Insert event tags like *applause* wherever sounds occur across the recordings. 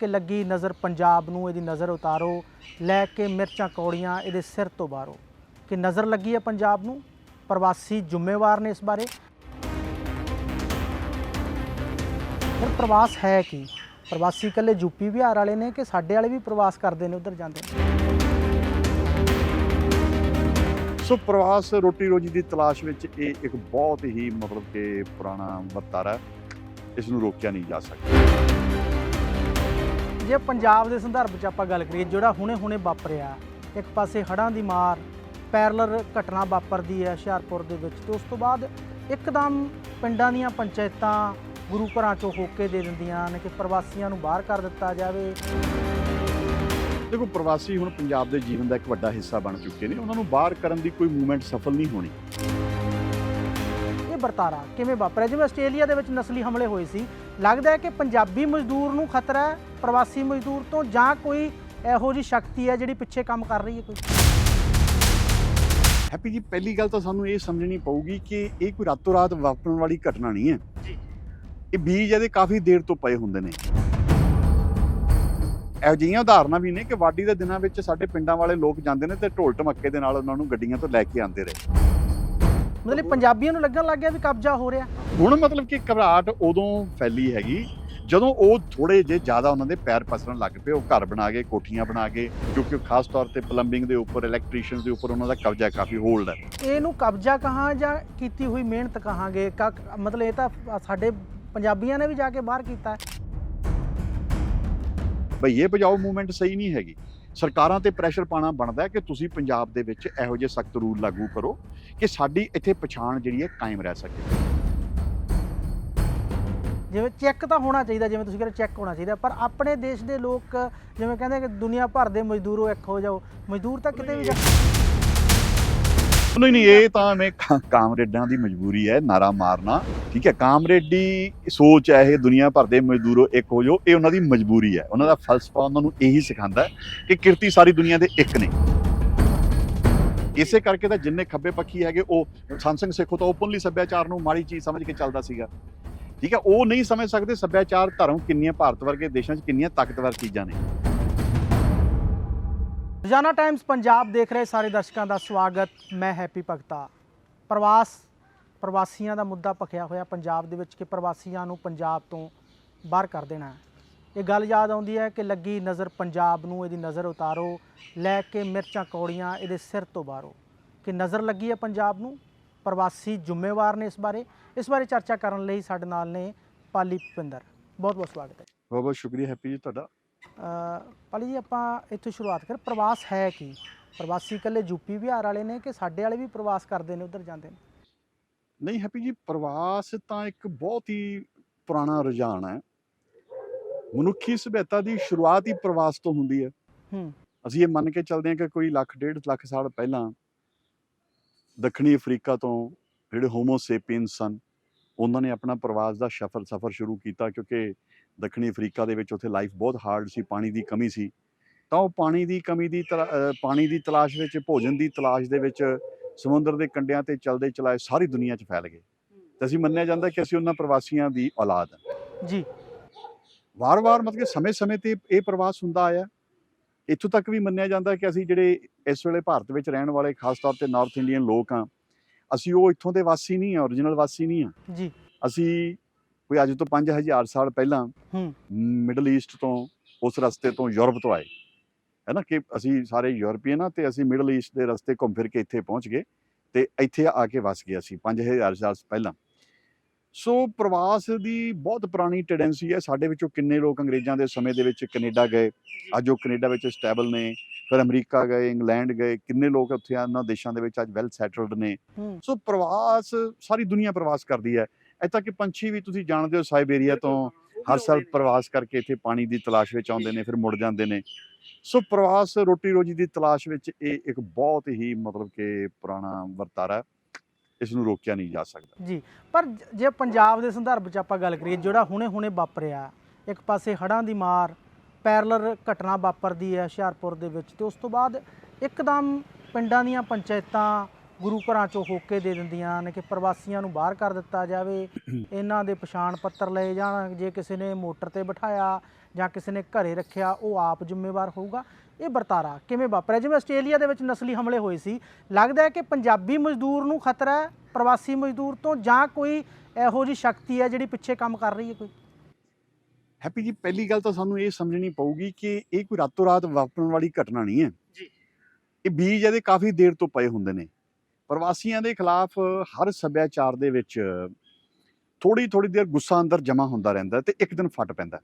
ਕਿ ਲੱਗੀ ਨਜ਼ਰ ਪੰਜਾਬ ਨੂੰ, ਇਹਦੀ ਨਜ਼ਰ ਉਤਾਰੋ, ਲੈ ਕੇ ਮਿਰਚਾਂ ਕੌੜੀਆਂ, ਇਹਦੇ ਸਿਰ ਤੋਂ ਬਾਹਰੋ। ਕਿ ਨਜ਼ਰ ਲੱਗੀ ਹੈ ਪੰਜਾਬ ਨੂੰ? ਪ੍ਰਵਾਸੀ ਜ਼ਿੰਮੇਵਾਰ ਨੇ ਇਸ ਬਾਰੇ। ਫਿਰ ਪ੍ਰਵਾਸ ਹੈ ਕੀ? ਪ੍ਰਵਾਸੀ ਇਕੱਲੇ ਯੂਪੀ ਬਿਹਾਰ ਵਾਲੇ ਨੇ ਕਿ ਸਾਡੇ ਵਾਲੇ ਵੀ ਪ੍ਰਵਾਸ ਕਰਦੇ ਨੇ, ਉਧਰ ਜਾਂਦੇ ਨੇ? ਸੋ ਪ੍ਰਵਾਸ ਰੋਟੀ ਰੋਜੀ ਦੀ ਤਲਾਸ਼ ਵਿੱਚ ਇਹ ਇੱਕ ਬਹੁਤ ਹੀ ਮਤਲਬ ਕਿ ਪੁਰਾਣਾ ਵਰਤਾਰਾ ਹੈ। ਇਸ ਨੂੰ ਰੋਕਿਆ ਨਹੀਂ ਜਾ ਸਕਦਾ। ਜੇ ਪੰਜਾਬ ਦੇ ਸੰਦਰਭ 'ਚ ਆਪਾਂ ਗੱਲ ਕਰੀਏ ਜਿਹੜਾ ਹੁਣੇ-ਹੁਣੇ ਵਾਪਰਿਆ ਇੱਕ ਪਾਸੇ ਹੜ੍ਹਾਂ ਦੀ ਮਾਰ ਪੈਰਲਰ ਘਟਨਾ ਵਾਪਰਦੀ ਹੈ ਹੁਸ਼ਿਆਰਪੁਰ ਦੇ ਵਿੱਚ ਤੇ ਉਸ ਤੋਂ ਬਾਅਦ ਇੱਕਦਮ ਪਿੰਡਾਂ ਦੀਆਂ ਪੰਚਾਇਤਾਂ ਗੁਰੂ ਘਰਾਂ 'ਚੋਂ ਹੋਕੇ ਦੇ ਦਿੰਦੀਆਂ ਨੇ ਕਿ ਪ੍ਰਵਾਸੀਆਂ ਨੂੰ ਬਾਹਰ ਕਰ ਦਿੱਤਾ ਜਾਵੇ। ਦੇਖੋ ਪ੍ਰਵਾਸੀ ਹੁਣ ਪੰਜਾਬ ਦੇ ਜੀਵਨ ਦਾ ਇੱਕ ਵੱਡਾ ਹਿੱਸਾ ਬਣ ਚੁੱਕੇ ਨੇ। ਉਹਨਾਂ ਨੂੰ ਬਾਹਰ ਕਰਨ ਦੀ ਕੋਈ ਮੂਵਮੈਂਟ ਸਫਲ ਨਹੀਂ ਹੋਣੀ। ਇਹ ਵਰਤਾਰਾ ਕਿਵੇਂ ਵਾਪਰਿਆ? ਜਿਵੇਂ ਆਸਟ੍ਰੇਲੀਆ ਦੇ ਵਿੱਚ ਨਸਲੀ ਹਮਲੇ ਹੋਏ ਸੀ ਲੱਗਦਾ ਹੈ ਕਿ ਪੰਜਾਬੀ ਮਜ਼ਦੂਰ ਨੂੰ ਖਤਰਾ ਹੈ। ਪ੍ਰਵਾਸੀ ਮਜ਼ਦੂਰ ਤੋਂ ਜਾਂ ਕੋਈ ਇਹੋ ਜਿਹੀ ਸ਼ਕਤੀ ਹੈ ਜਿਹੜੀ ਪਿੱਛੇ ਕੰਮ ਕਰ ਰਹੀ ਹੈ ਕੋਈ? ਹੈਪੀ ਜੀ ਪਹਿਲੀ ਗੱਲ ਤਾਂ ਸਾਨੂੰ ਇਹ ਸਮਝਣੀ ਪਊਗੀ ਕਿ ਇਹ ਕੋਈ ਰਾਤੋਂ ਰਾਤ ਵਾਪਰਨ ਵਾਲੀ ਘਟਨਾ ਨਹੀਂ ਹੈ। ਜੀ। ਇਹ ਬੀਜ ਇਹਦੇ ਕਾਫੀ ਦੇਰ ਤੋਂ ਪਏ ਹੁੰਦੇ ਨੇ। ਇਹੋ ਜਿਹੀਆਂ ਉਦਾਹਰਨਾਂ ਵੀ ਨੇ ਕਿ ਵਾਢੀ ਦੇ ਦਿਨਾਂ ਵਿੱਚ ਸਾਡੇ ਪਿੰਡਾਂ ਵਾਲੇ ਲੋਕ ਜਾਂਦੇ ਨੇ ਤੇ ਢੋਲ ਢਮੱਕੇ ਦੇ ਨਾਲ ਉਹਨਾਂ ਨੂੰ ਗੱਡੀਆਂ ਤੋਂ ਲੈ ਕੇ ਆਉਂਦੇ ਰਹੇ। ਮਤਲਬ ਪੰਜਾਬੀਆਂ ਨੂੰ ਲੱਗਣ ਲੱਗ ਗਿਆ ਵੀ ਕਬਜ਼ਾ ਹੋ ਰਿਹਾ। ਹੁਣ ਮਤਲਬ ਕਿ ਘਬਰਾਹਟ ਉਦੋਂ ਫੈਲੀ ਹੈਗੀ ਜਦੋਂ ਉਹ ਥੋੜੇ ਜੇ ਜ਼ਿਆਦਾ ਉਹਨਾਂ ਦੇ ਪੈਰ ਪਸਰਨ ਲੱਗ ਪਏ ਉਹ ਘਰ ਬਣਾ ਕੇ ਕੋਠੀਆਂ ਬਣਾ ਕੇ ਕਿਉਂਕਿ ਖਾਸ ਤੌਰ ਤੇ ਪਲੰਬਿੰਗ ਦੇ ਉੱਪਰ ਇਲੈਕਟ੍ਰੀਸ਼ੀਅਨਸ ਦੇ ਉੱਪਰ ਉਹਨਾਂ ਦਾ ਕਬਜ਼ਾ ਕਾਫੀ ਹੋਲਡ ਹੈ। ਇਹਨੂੰ ਕਬਜ਼ਾ ਕਹਾਂ ਜਾਂ ਕੀਤੀ ਹੋਈ ਮਿਹਨਤ ਕਹਾਂਗੇ? ਮਤਲਬ ਇਹ ਤਾਂ ਸਾਡੇ ਪੰਜਾਬੀਆਂ ਨੇ ਵੀ ਜਾ ਕੇ ਬਾਹਰ ਕੀਤਾ ਹੈ। ਭਈਏ ਭਜਾਓ ਮੂਵਮੈਂਟ ਸਹੀ ਨਹੀਂ ਹੈਗੀ। ਸਰਕਾਰਾਂ ਤੇ ਪ੍ਰੈਸ਼ਰ ਪਾਣਾ ਬਣਦਾ ਹੈ ਕਿ ਤੁਸੀਂ ਪੰਜਾਬ ਦੇ ਵਿੱਚ ਇਹੋ ਜਿਹੇ ਸਖਤ ਰੂਲ ਲਾਗੂ ਕਰੋ ਕਿ ਸਾਡੀ ਇੱਥੇ ਪਛਾਣ ਜਿਹੜੀ ਹੈ ਕਾਇਮ ਰਹਿ ਸਕੇ। ਜਿਵੇਂ ਚੈੱਕ ਤਾਂ ਹੋਣਾ ਚਾਹੀਦਾ, ਜਿਵੇਂ ਤੁਸੀਂ ਕਹਿੰਦੇ ਚੈੱਕ ਹੋਣਾ ਚਾਹੀਦਾ, ਪਰ ਆਪਣੇ ਦੇਸ਼ ਦੇ ਲੋਕ ਜਿਵੇਂ ਕਹਿੰਦੇ ਕਿ ਦੁਨੀਆ ਭਰ ਦੇ ਮਜ਼ਦੂਰੋ ਇੱਕ ਹੋ ਜਾਓ, ਮਜ਼ਦੂਰ ਤਾਂ ਕਿਤੇ ਵੀ ਜਾ ਨਹੀਂ ਨਹੀਂ, ਇਹ ਤਾਂ ਮੈਂ ਕਾਮਰੇਡਾਂ ਦੀ ਮਜਬੂਰੀ ਹੈ, ਨਾਰਾ ਮਾਰਨਾ, ਠੀਕ ਹੈ, ਕਾਮਰੇਡੀ ਸੋਚ ਹੈ ਇਹ, ਦੁਨੀਆ ਭਰ ਦੇ ਮਜ਼ਦੂਰੋ ਇੱਕ ਹੋ ਜਾਓ, ਇਹ ਉਹਨਾਂ ਦੀ ਮਜਬੂਰੀ ਹੈ, ਉਹਨਾਂ ਦਾ ਫਲਸਫਾ ਉਹਨਾਂ ਨੂੰ ਇਹੀ ਸਿਖਾਉਂਦਾ ਕਿ ਕਿਰਤੀ ਸਾਰੀ ਦੁਨੀਆ ਦੇ ਇੱਕ ਨੇ। ਇਸੇ ਕਰਕੇ ਤਾਂ ਜਿੰਨੇ ਖੱਬੇ ਪੱਖੀ ਹੈਗੇ, ਉਹ ਸੰਸੰਗ ਸਿੱਖੋ ਤਾਂ ਓਪਨਲੀ ਸੱਭਿਆਚਾਰ ਨੂੰ ਮਾੜੀ ਚੀਜ਼ ਸਮਝ ਕੇ ਚੱਲਦਾ ਸੀਗਾ। ਠੀਕ ਹੈ, ਉਹ ਨਹੀਂ ਸਮਝ ਸਕਦੇ ਸੱਭਿਆਚਾਰ ਧਰਮ ਕਿੰਨੀਆਂ ਭਾਰਤ ਵਰਗੇ ਦੇਸ਼ਾਂ 'ਚ ਕਿੰਨੀਆਂ ਤਾਕਤਵਰ ਚੀਜ਼ਾਂ ਨੇ। ਰੋਜ਼ਾਨਾ ਟਾਈਮਸ ਪੰਜਾਬ ਦੇਖ ਰਹੇ ਸਾਰੇ ਦਰਸ਼ਕਾਂ ਦਾ ਸਵਾਗਤ, ਮੈਂ ਹੈਪੀ ਭਗਤਾ। ਪ੍ਰਵਾਸ, ਪ੍ਰਵਾਸੀਆਂ ਦਾ ਮੁੱਦਾ ਭਖਿਆ ਹੋਇਆ ਪੰਜਾਬ ਦੇ ਵਿੱਚ ਕਿ ਪ੍ਰਵਾਸੀਆਂ ਨੂੰ ਪੰਜਾਬ ਤੋਂ ਬਾਹਰ ਕਰ ਦੇਣਾ ਇਹ ਗੱਲ ਯਾਦ ਆਉਂਦੀ ਹੈ ਕਿ ਲੱਗੀ ਨਜ਼ਰ ਪੰਜਾਬ ਨੂੰ, ਇਹਦੀ ਨਜ਼ਰ ਉਤਾਰੋ, ਲੈ ਕੇ ਮਿਰਚਾਂ ਕੌੜੀਆਂ ਇਹਦੇ ਸਿਰ ਤੋਂ ਬਾਹਰੋ। ਕਿ ਨਜ਼ਰ ਲੱਗੀ ਹੈ ਪੰਜਾਬ ਨੂੰ ਪ੍ਰਵਾਸੀ ਜ਼ਿੰਮੇਵਾਰ ਨੇ ਇਸ ਬਾਰੇ। ਇਸ ਬਾਰੇ ਚਰਚਾ ਕਰਨ ਲਈ ਸਾਡੇ ਨਾਲ ਨੇ ਪਾਲੀ ਭੁਪਿੰਦਰ। ਬਹੁਤ ਬਹੁਤ ਸਵਾਗਤ ਹੈ। ਬਹੁਤ ਬਹੁਤ ਸ਼ੁਕਰੀਆ ਹੈਪੀ ਜੀ ਤੁਹਾਡਾ। ਪਾਲੀ ਜੀ ਆਪਾਂ ਇੱਥੋਂ ਸ਼ੁਰੂਆਤ ਕਰ ਪ੍ਰਵਾਸ ਹੈ ਕੀ? ਪ੍ਰਵਾਸੀ ਇਕੱਲੇ ਯੂਪੀ ਬਿਹਾਰ ਵਾਲੇ ਨੇ ਕਿ ਸਾਡੇ ਵਾਲੇ ਵੀ ਪ੍ਰਵਾਸ ਕਰਦੇ ਨੇ ਉਧਰ ਜਾਂਦੇ ਨੇ? ਨਹੀਂ ਹੈਪੀ ਜੀ ਪ੍ਰਵਾਸ ਤਾਂ ਇੱਕ ਬਹੁਤ ਹੀ ਪੁਰਾਣਾ ਰੁਝਾਨ ਹੈ। ਮਨੁੱਖੀ ਸਭਿਅਤਾ ਦੀ ਸ਼ੁਰੂਆਤ ਹੀ ਪ੍ਰਵਾਸ ਤੋਂ ਹੁੰਦੀ ਹੈ। ਹੂੰ। ਅਸੀਂ ਇਹ ਮੰਨ ਕੇ ਚੱਲਦੇ ਹਾਂ ਕਿ ਕੋਈ ਲੱਖ ਡੇਢ ਲੱਖ ਸਾਲ ਪਹਿਲਾਂ ਦੱਖਣੀ ਅਫਰੀਕਾ ਤੋਂ ਜਿਹੜੇ ਹੋਮੋ ਸੇਪੀਅਨਸ ਸਨ ਉਹਨਾਂ ਨੇ ਆਪਣਾ ਪ੍ਰਵਾਸ ਦਾ ਸਫ਼ਰ ਸਫ਼ਰ ਸ਼ੁਰੂ ਕੀਤਾ ਕਿਉਂਕਿ ਦੱਖਣੀ ਅਫਰੀਕਾ ਦੇ ਵਿੱਚ ਉੱਥੇ ਲਾਈਫ ਬਹੁਤ ਹਾਰਡ ਸੀ ਪਾਣੀ ਦੀ ਕਮੀ ਸੀ। ਤਾਂ ਉਹ ਪਾਣੀ ਦੀ ਕਮੀ ਦੀ ਪਾਣੀ ਦੀ ਤਲਾਸ਼ ਵਿੱਚ ਭੋਜਨ ਦੀ ਤਲਾਸ਼ ਦੇ ਵਿੱਚ ਸਮੁੰਦਰ ਦੇ ਕੰਢਿਆਂ ਤੇ ਚਲਦੇ ਚਲਾਏ ਸਾਰੀ ਦੁਨੀਆ 'ਚ ਫੈਲ ਗਏ। ਤੇ ਅਸੀਂ ਮੰਨਿਆ ਜਾਂਦਾ ਕਿ ਅਸੀਂ ਉਹਨਾਂ ਪ੍ਰਵਾਸੀਆਂ ਦੀ ਔਲਾਦ ਹਾਂ। ਜੀ। ਵਾਰ-ਵਾਰ ਮਤਲਬ ਕਿ ਸਮੇਂ-ਸਮੇਂ ਤੇ ਇਹ ਪ੍ਰਵਾਸ ਹੁੰਦਾ ਆਇਆ। ਇੱਥੋਂ ਤੱਕ ਵੀ ਮੰਨਿਆ ਜਾਂਦਾ ਕਿ ਅਸੀਂ ਜਿਹੜੇ ਇਸ ਵੇਲੇ ਭਾਰਤ ਵਿੱਚ ਰਹਿਣ ਵਾਲੇ ਖਾਸ ਤੌਰ ਤੇ ਨਾਰਥ ਇੰਡੀਅਨ ਲੋਕ ਆ ਅਸੀਂ ਉਹ ਇੱਥੋਂ ਦੇ ਵਾਸੀ ਨਹੀਂ ਆ origignal ਵਾਸੀ ਨਹੀਂ ਆ ਜੀ। ਅਸੀਂ ਕੋਈ ਅੱਜ ਤੋਂ 5000 ਸਾਲ ਪਹਿਲਾਂ ਹੂੰ। ਮਿਡਲ ਈਸਟ ਤੋਂ ਉਸ ਰਸਤੇ ਤੋਂ ਯੂਰਪ ਤੋਂ ਆਏ। ਹੈ ਨਾ ਕਿ ਅਸੀਂ ਸਾਰੇ ਯੂਰਪੀਅਨ ਆ ਤੇ ਅਸੀਂ ਮਿਡਲ ਈਸਟ ਦੇ ਰਸਤੇ ਘੁੰਮ ਫਿਰ ਕੇ ਇੱਥੇ ਪਹੁੰਚ ਗਏ ਤੇ ਇੱਥੇ ਆ ਕੇ ਵਸ ਗਏ ਅਸੀਂ 5000 ਸਾਲ ਪਹਿਲਾਂ। ਸੋ ਪ੍ਰਵਾਸ ਦੀ ਬਹੁਤ ਪੁਰਾਣੀ ਟੈਂਡੈਂਸੀ ਹੈ। ਸਾਡੇ ਵਿੱਚੋਂ ਕਿੰਨੇ ਲੋਕ ਅੰਗਰੇਜ਼ਾਂ ਦੇ ਸਮੇਂ ਦੇ ਵਿੱਚ ਕੈਨੇਡਾ ਗਏ। ਅੱਜ ਉਹ ਕੈਨੇਡਾ ਵਿੱਚ ਸਟੇਬਲ ਨੇ ਫਿਰ ਅਮਰੀਕਾ ਗਏ ਇੰਗਲੈਂਡ ਗਏ। ਕਿੰਨੇ ਲੋਕ ਉੱਥੇ ਉਹਨਾਂ ਦੇਸ਼ਾਂ ਦੇ ਵਿੱਚ ਅੱਜ ਵੈਲ ਸੈਟਲਡ ਨੇ। ਸੋ ਪ੍ਰਵਾਸ ਸਾਰੀ ਦੁਨੀਆ ਪ੍ਰਵਾਸ ਕਰਦੀ ਹੈ। ਇੱਥੇ ਕਿ ਪੰਛੀ ਵੀ ਤੁਸੀਂ ਜਾਣਦੇ ਹੋ ਸਾਈਬੇਰੀਆ ਤੋਂ ਹਰ ਸਾਲ ਪ੍ਰਵਾਸ ਕਰਕੇ ਇੱਥੇ ਪਾਣੀ ਦੀ ਤਲਾਸ਼ ਵਿੱਚ ਆਉਂਦੇ ਨੇ ਫਿਰ ਮੁੜ ਜਾਂਦੇ ਨੇ। ਸੋ ਪ੍ਰਵਾਸ ਰੋਟੀ ਰੋਜੀ ਦੀ ਤਲਾਸ਼ ਵਿੱਚ ਇਹ ਇੱਕ ਬਹੁਤ ਹੀ ਮਤਲਬ ਕਿ ਪੁਰਾਣਾ ਵਰਤਾਰਾ ਹੈ। ਇਸ ਨੂੰ ਰੋਕਿਆ ਨਹੀਂ ਜਾ ਸਕਦਾ। ਜੀ, ਪਰ ਜੇ ਪੰਜਾਬ ਦੇ ਸੰਦਰਭ 'ਚ ਆਪਾਂ ਗੱਲ ਕਰੀਏ, ਜਿਹੜਾ ਹੁਣੇ-ਹੁਣੇ ਵਾਪਰਿਆ, ਇੱਕ ਪਾਸੇ ਹੜ੍ਹਾਂ ਦੀ ਮਾਰ, ਪੈਰਲਰ ਘਟਨਾ ਵਾਪਰਦੀ ਹੈ ਹੁਸ਼ਿਆਰਪੁਰ ਦੇ ਵਿੱਚ ਤੇ ਉਸ ਤੋਂ ਬਾਅਦ ਇੱਕਦਮ ਪਿੰਡਾਂ ਦੀਆਂ ਪੰਚਾਇਤਾਂ ਗੁਰੂ ਘਰਾਂ ਚੋਂ ਹੋਕੇ ਦੇ ਦਿੰਦੀਆਂ ਨੇ ਕਿ ਪ੍ਰਵਾਸੀਆਂ ਨੂੰ ਬਾਹਰ ਕਰ ਦਿੱਤਾ ਜਾਵੇ। *coughs* ਇਹਨਾਂ ਦੇ ਪਛਾਣ ਪੱਤਰ ਲਏ ਜਾਣ ਜੇ ਕਿਸੇ ਨੇ ਮੋਟਰ ਤੇ ਬਿਠਾਇਆ ਜਾਂ ਕਿਸੇ ਨੇ ਘਰੇ ਰੱਖਿਆ ਉਹ ਆਪ ਜ਼ਿੰਮੇਵਾਰ ਹੋਊਗਾ। ਇਹ ਵਰਤਾਰਾ ਕਿਵੇਂ ਵਾਪਰਿਆ? ਜਿਵੇਂ ਆਸਟ੍ਰੇਲੀਆ ਦੇ ਵਿੱਚ ਨਸਲੀ ਹਮਲੇ ਹੋਏ ਸੀ ਲੱਗਦਾ ਹੈ ਕਿ ਪੰਜਾਬੀ ਮਜ਼ਦੂਰ ਨੂੰ ਖਤਰਾ ਹੈ ਪ੍ਰਵਾਸੀ ਮਜ਼ਦੂਰ ਤੋਂ ਜਾਂ ਕੋਈ ਇਹੋ ਜਿਹੀ ਸ਼ਕਤੀ ਹੈ ਜਿਹੜੀ ਪਿੱਛੇ ਕੰਮ ਕਰ ਰਹੀ ਹੈ ਕੋਈ? ਹੈਪੀ ਜੀ ਪਹਿਲੀ ਗੱਲ ਤਾਂ ਸਾਨੂੰ ਇਹ ਸਮਝਣੀ ਪਊਗੀ ਕਿ ਇਹ ਕੋਈ ਰਾਤੋਂ ਰਾਤ ਵਾਪਰਨ ਵਾਲੀ ਘਟਨਾ ਨਹੀਂ ਹੈ। ਜੀ। ਇਹ ਬੀਜ ਇਹਦੇ ਕਾਫੀ ਦੇਰ ਤੋਂ ਪਏ ਹੁੰਦੇ ਨੇ। ਪ੍ਰਵਾਸੀਆਂ ਦੇ ਖਿਲਾਫ ਹਰ ਸੱਭਿਆਚਾਰ ਦੇ ਵਿੱਚ ਥੋੜੀ ਥੋੜੀ ਦੇਰ ਗੁੱਸਾ ਅੰਦਰ ਜਮਾ ਹੁੰਦਾ ਰਹਿੰਦਾ ਤੇ ਇੱਕ ਦਿਨ ਫਟ ਪੈਂਦਾ।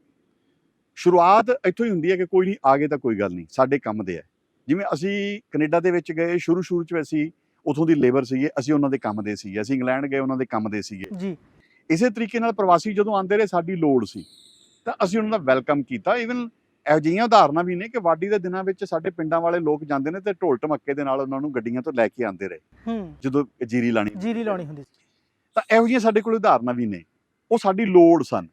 ਸ਼ੁਰੂਆਤ ਇੱਥੋਂ ਹੀ ਹੁੰਦੀ ਹੈ ਕਿ ਕੋਈ ਨਹੀਂ ਆਗੇ ਤਾਂ ਕੋਈ ਗੱਲ ਨਹੀਂ ਸਾਡੇ ਕੰਮ ਦੇ ਹੈ। ਜਿਵੇਂ ਅਸੀਂ ਕੈਨੇਡਾ ਦੇ ਵਿੱਚ ਗਏ ਸ਼ੁਰੂ ਸ਼ੁਰੂ ਚ ਅਸੀਂ ਉਥੋਂ ਦੀ ਲੇਬਰ ਸੀਗੇ ਅਸੀਂ ਉਹਨਾਂ ਦੇ ਕੰਮ ਦੇ ਸੀਗੇ ਅਸੀਂ ਇੰਗਲੈਂਡ ਗਏ ਉਹਨਾਂ ਦੇ ਕੰਮ ਦੇ ਸੀਗੇ। ਜੀ। ਇਸੇ ਤਰੀਕੇ ਨਾਲ ਪ੍ਰਵਾਸੀ ਜਦੋਂ ਆਉਂਦੇ ਰਹੇ ਸਾਡੀ ਲੋੜ ਸੀ। ਤਾਂ ਅਸੀਂ ਉਹਨਾਂ ਦਾ ਵੈਲਕਮ ਕੀਤਾ ਇਵਨ ਇਹੋ ਜਿਹੀਆਂ ਉਦਾਹਰਨਾਂ ਵੀ ਨੇ ਕਿ ਵਾਢੀ ਦੇ ਦਿਨਾਂ ਵਿੱਚ ਸਾਡੇ ਪਿੰਡਾਂ ਵਾਲੇ ਲੋਕ ਜਾਂਦੇ ਨੇ ਤੇ ਢੋਲ ਢਮੱਕੇ ਦੇ ਨਾਲ ਉਹਨਾਂ ਨੂੰ ਗੱਡੀਆਂ ਤੋਂ ਲੈ ਕੇ ਆਉਂਦੇ ਰਹੇ। ਹੂੰ। ਜਦੋਂ ਜੀਰੀ ਲਾਣੀ ਜੀਰੀ ਲਾਉਣੀ ਹੁੰਦੀ ਸੀ। ਤਾਂ ਇਹੋ ਜਿਹੀਆਂ ਸਾਡੇ ਕੋਲ ਉਦਾਹਰਨਾਂ ਵੀ ਨੇ। ਉਹ ਸਾਡੀ ਲੋੜ ਸਨ।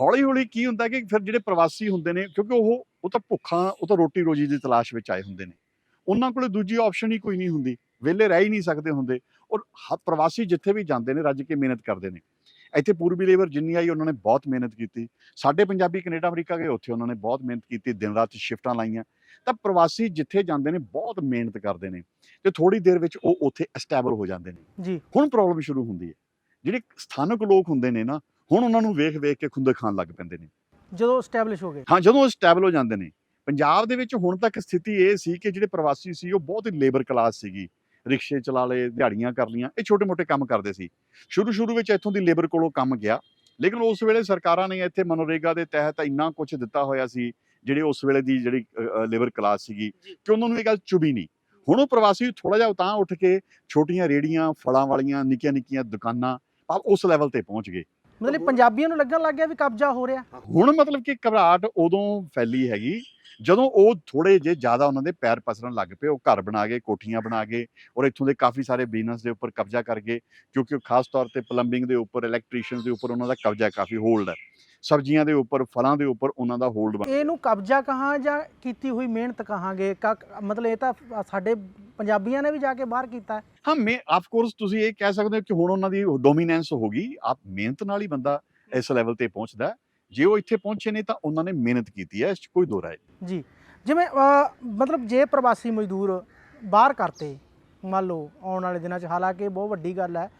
ਹੌਲੀ ਹੌਲੀ ਕੀ ਹੁੰਦਾ ਕਿ ਫਿਰ ਜਿਹੜੇ ਪ੍ਰਵਾਸੀ ਹੁੰਦੇ ਨੇ ਕਿਉਂਕਿ ਉਹ ਉਹ ਤਾਂ ਭੁੱਖਾਂ ਉਹ ਤਾਂ ਰੋਟੀ ਰੋਜੀ ਦੀ ਤਲਾਸ਼ ਵਿੱਚ ਆਏ ਹੁੰਦੇ ਨੇ। ਉਹਨਾਂ ਕੋਲੇ ਦੂਜੀ ਆਪਸ਼ਨ ਹੀ ਕੋਈ ਨਹੀਂ ਹੁੰਦੀ। ਵਿਹਲੇ ਰਹਿ ਹੀ ਨਹੀਂ ਸਕਦੇ ਹੁੰਦੇ। ਔਰ ਪ੍ਰਵਾਸੀ ਜਿੱਥੇ ਵੀ ਜਾਂਦੇ ਨੇ ਰੱਜ ਕੇ ਮਿਹਨਤ ਕਰਦੇ ਨੇ। ਇੱਥੇ ਪੂਰਬੀ ਲੇਬਰ ਜਿੰਨੀ ਆਈ ਉਹਨਾਂ ਨੇ ਬਹੁਤ ਮਿਹਨਤ ਕੀਤੀ ਸਾਡੇ ਪੰਜਾਬੀ ਕੈਨੇਡਾ ਅਮਰੀਕਾ ਗਏ ਉੱਥੇ ਉਹਨਾਂ ਨੇ ਬਹੁਤ ਮਿਹਨਤ ਕੀਤੀ ਦਿਨ ਰਾਤ ਸ਼ਿਫਟਾਂ ਲਾਈਆਂ। ਤਾਂ ਪ੍ਰਵਾਸੀ ਜਿੱਥੇ ਜਾਂਦੇ ਨੇ ਬਹੁਤ ਮਿਹਨਤ ਕਰਦੇ ਨੇ ਤੇ ਥੋੜੀ ਦੇਰ ਵਿੱਚ ਉਹ ਉੱਥੇ ਐਸਟੈਬਲ ਹੋ ਜਾਂਦੇ ਨੇ। ਜੀ। ਹੁਣ ਪ੍ਰੋਬਲਮ ਸ਼ੁਰੂ ਹੁੰਦੀ ਹੈ। ਜਿਹੜੇ ਸਥਾਨਕ ਲੋਕ ਹੁੰਦੇ ਨੇ ਨਾ ਹੁਣ ਉਹਨਾਂ ਨੂੰ ਵੇਖ ਵੇਖ ਕੇ ਖੁੰਦੇ ਖਾਣ ਲੱਗ ਪੈਂਦੇ ਨੇ। ਜਦੋਂ ਸਟੈਬਲਿਸ਼ ਹੋ ਗਏ। ਹਾਂ ਜਦੋਂ ਸਟੈਬਲ ਹੋ ਜਾਂਦੇ ਨੇ। ਪੰਜਾਬ ਦੇ ਵਿੱਚ ਹੁਣ ਤੱਕ ਸਥਿਤੀ ਇਹ ਸੀ ਕਿ ਜਿਹੜੇ ਪ੍ਰਵਾਸੀ ਸੀ ਉਹ ਬਹੁਤ ਹੀ ਲੇਬਰ ਕਲਾਸ ਸੀਗੀ। ਰਿਕਸ਼ੇ ਚਲਾ ਲਏ ਦਿਹਾੜੀਆਂ ਕਰ ਲੀਆਂ ਇਹ ਛੋਟੇ-ਮੋਟੇ ਕੰਮ ਕਰਦੇ ਸੀ। ਸ਼ੁਰੂ ਸ਼ੁਰੂ ਵਿੱਚ ਇੱਥੋਂ ਦੀ ਲੇਬਰ ਕੋਲੋਂ ਕੰਮ ਗਿਆ ਲੇਕਿਨ ਉਸ ਵੇਲੇ ਸਰਕਾਰਾਂ ਨੇ ਇੱਥੇ ਮਨੋਰੇਗਾ ਦੇ ਤਹਿਤ ਇੰਨਾ ਕੁਝ ਦਿੱਤਾ ਹੋਇਆ ਸੀ ਜਿਹੜੇ ਉਸ ਵੇਲੇ ਦੀ ਜਿਹੜੀ ਲੇਬਰ ਕਲਾਸ ਸੀਗੀ ਕਿ ਉਹਨਾਂ ਨੂੰ ਇਹ ਗੱਲ ਚੁਭੀ ਨਹੀਂ। ਹੁਣ ਉਹ ਪ੍ਰਵਾਸੀ ਥੋੜਾ ਜਿਹਾ ਉਤਾਂ ਉੱਠ ਕੇ ਛੋਟੀਆਂ ਰੇੜੀਆਂ ਫਲਾਂ ਵਾਲੀਆਂ ਨਿੱਕੀਆਂ-ਨਿੱਕੀਆਂ ਦੁਕਾਨਾਂ ਆ ਉਸ ਲੈਵਲ ਤੇ ਪਹੁੰਚ ਗਏ। ਮਤਲਬ ਪੰਜਾਬੀਆਂ ਨੂੰ ਲੱਗਣ ਲੱਗ ਗਿਆ ਵੀ ਕਬਜ਼ਾ ਹੋ ਰਿਹਾ। ਹੁਣ ਮਤਲਬ ਕਿ ਘਬਰਾਹਟ ਉਦੋਂ ਫੈਲੀ ਹੈਗੀ ਜਦੋਂ ਉਹ ਥੋੜੇ ਜੇ ਜ਼ਿਆਦਾ ਉਹਨਾਂ ਦੇ ਪੈਰ ਪਸਰਨ ਲੱਗ ਪਏ ਉਹ ਘਰ ਬਣਾ ਗਏ ਕੋਠੀਆਂ ਬਣਾ ਗਏ ਔਰ ਇੱਥੋਂ ਦੇ ਕਾਫੀ ਸਾਰੇ ਬਿਜ਼ਨਸ ਦੇ ਉੱਪਰ ਕਬਜ਼ਾ ਕਰ ਗਏ ਕਿਉਂਕਿ ਖਾਸ ਤੌਰ ਤੇ ਪਲੰਬਿੰਗ ਦੇ ਉੱਪਰ ਇਲੈਕਟ੍ਰੀਸ਼ੀਅਨਸ ਦੇ ਉੱਪਰ ਉਹਨਾਂ ਦਾ ਕਬਜ਼ਾ ਕਾਫੀ ਹੋਲਡ ਹੈ। ਸਬਜ਼ੀਆਂ ਦੇ ਉੱਪਰ ਫਲਾਂ ਦੇ ਉੱਪਰ ਉਹਨਾਂ ਦਾ ਹੋਲਡ ਇਹਨੂੰ ਕਬਜ਼ਾ ਕਹਾਂ ਜਾਂ ਕੀਤੀ ਹੋਈ ਮਿਹਨਤ ਕਹਾਂਗੇ? ਮਤਲਬ ਇਹ ਤਾਂ ਸਾਡੇ ਪੰਜਾਬੀਆਂ ਨੇ ਵੀ ਜਾ ਕੇ ਬਾਹਰ ਕੀਤਾ ਹੈ। ਮੈਂ ਆਫ ਕੋਰਸ ਤੁਸੀਂ ਇਹ ਕਹਿ ਸਕਦੇ ਹੋ ਕਿ ਹੁਣ ਉਹਨਾਂ ਦੀ ਡੋਮੀਨੈਂਸ ਹੋ ਗਈ। ਆਪ ਮਿਹਨਤ ਨਾਲ ਹੀ ਬੰਦਾ ਇਸ ਲੈਵਲ ਤੇ ਪਹੁੰਚਦਾ। ਜੇ ਉਹ ਇੱਥੇ ਪਹੁੰਚੇ ਨੇ ਤਾਂ ਉਹਨਾਂ ਨੇ ਮਿਹਨਤ ਕੀਤੀ ਹੈ ਇਸ 'ਚ ਕੋਈ ਦੋ ਰਾਏ ਜੀ ਜਿਵੇਂ ਮਤਲਬ ਜੇ ਪ੍ਰਵਾਸੀ ਮਜ਼ਦੂਰ ਬਾਹਰ ਕਰਤੇ ਮੰਨ ਲਓ ਆਉਣ ਵਾਲੇ ਦਿਨਾਂ 'ਚ ਹਾਲਾਂਕਿ ਬਹੁਤ ਵੱਡੀ ਗੱਲ ਹੈ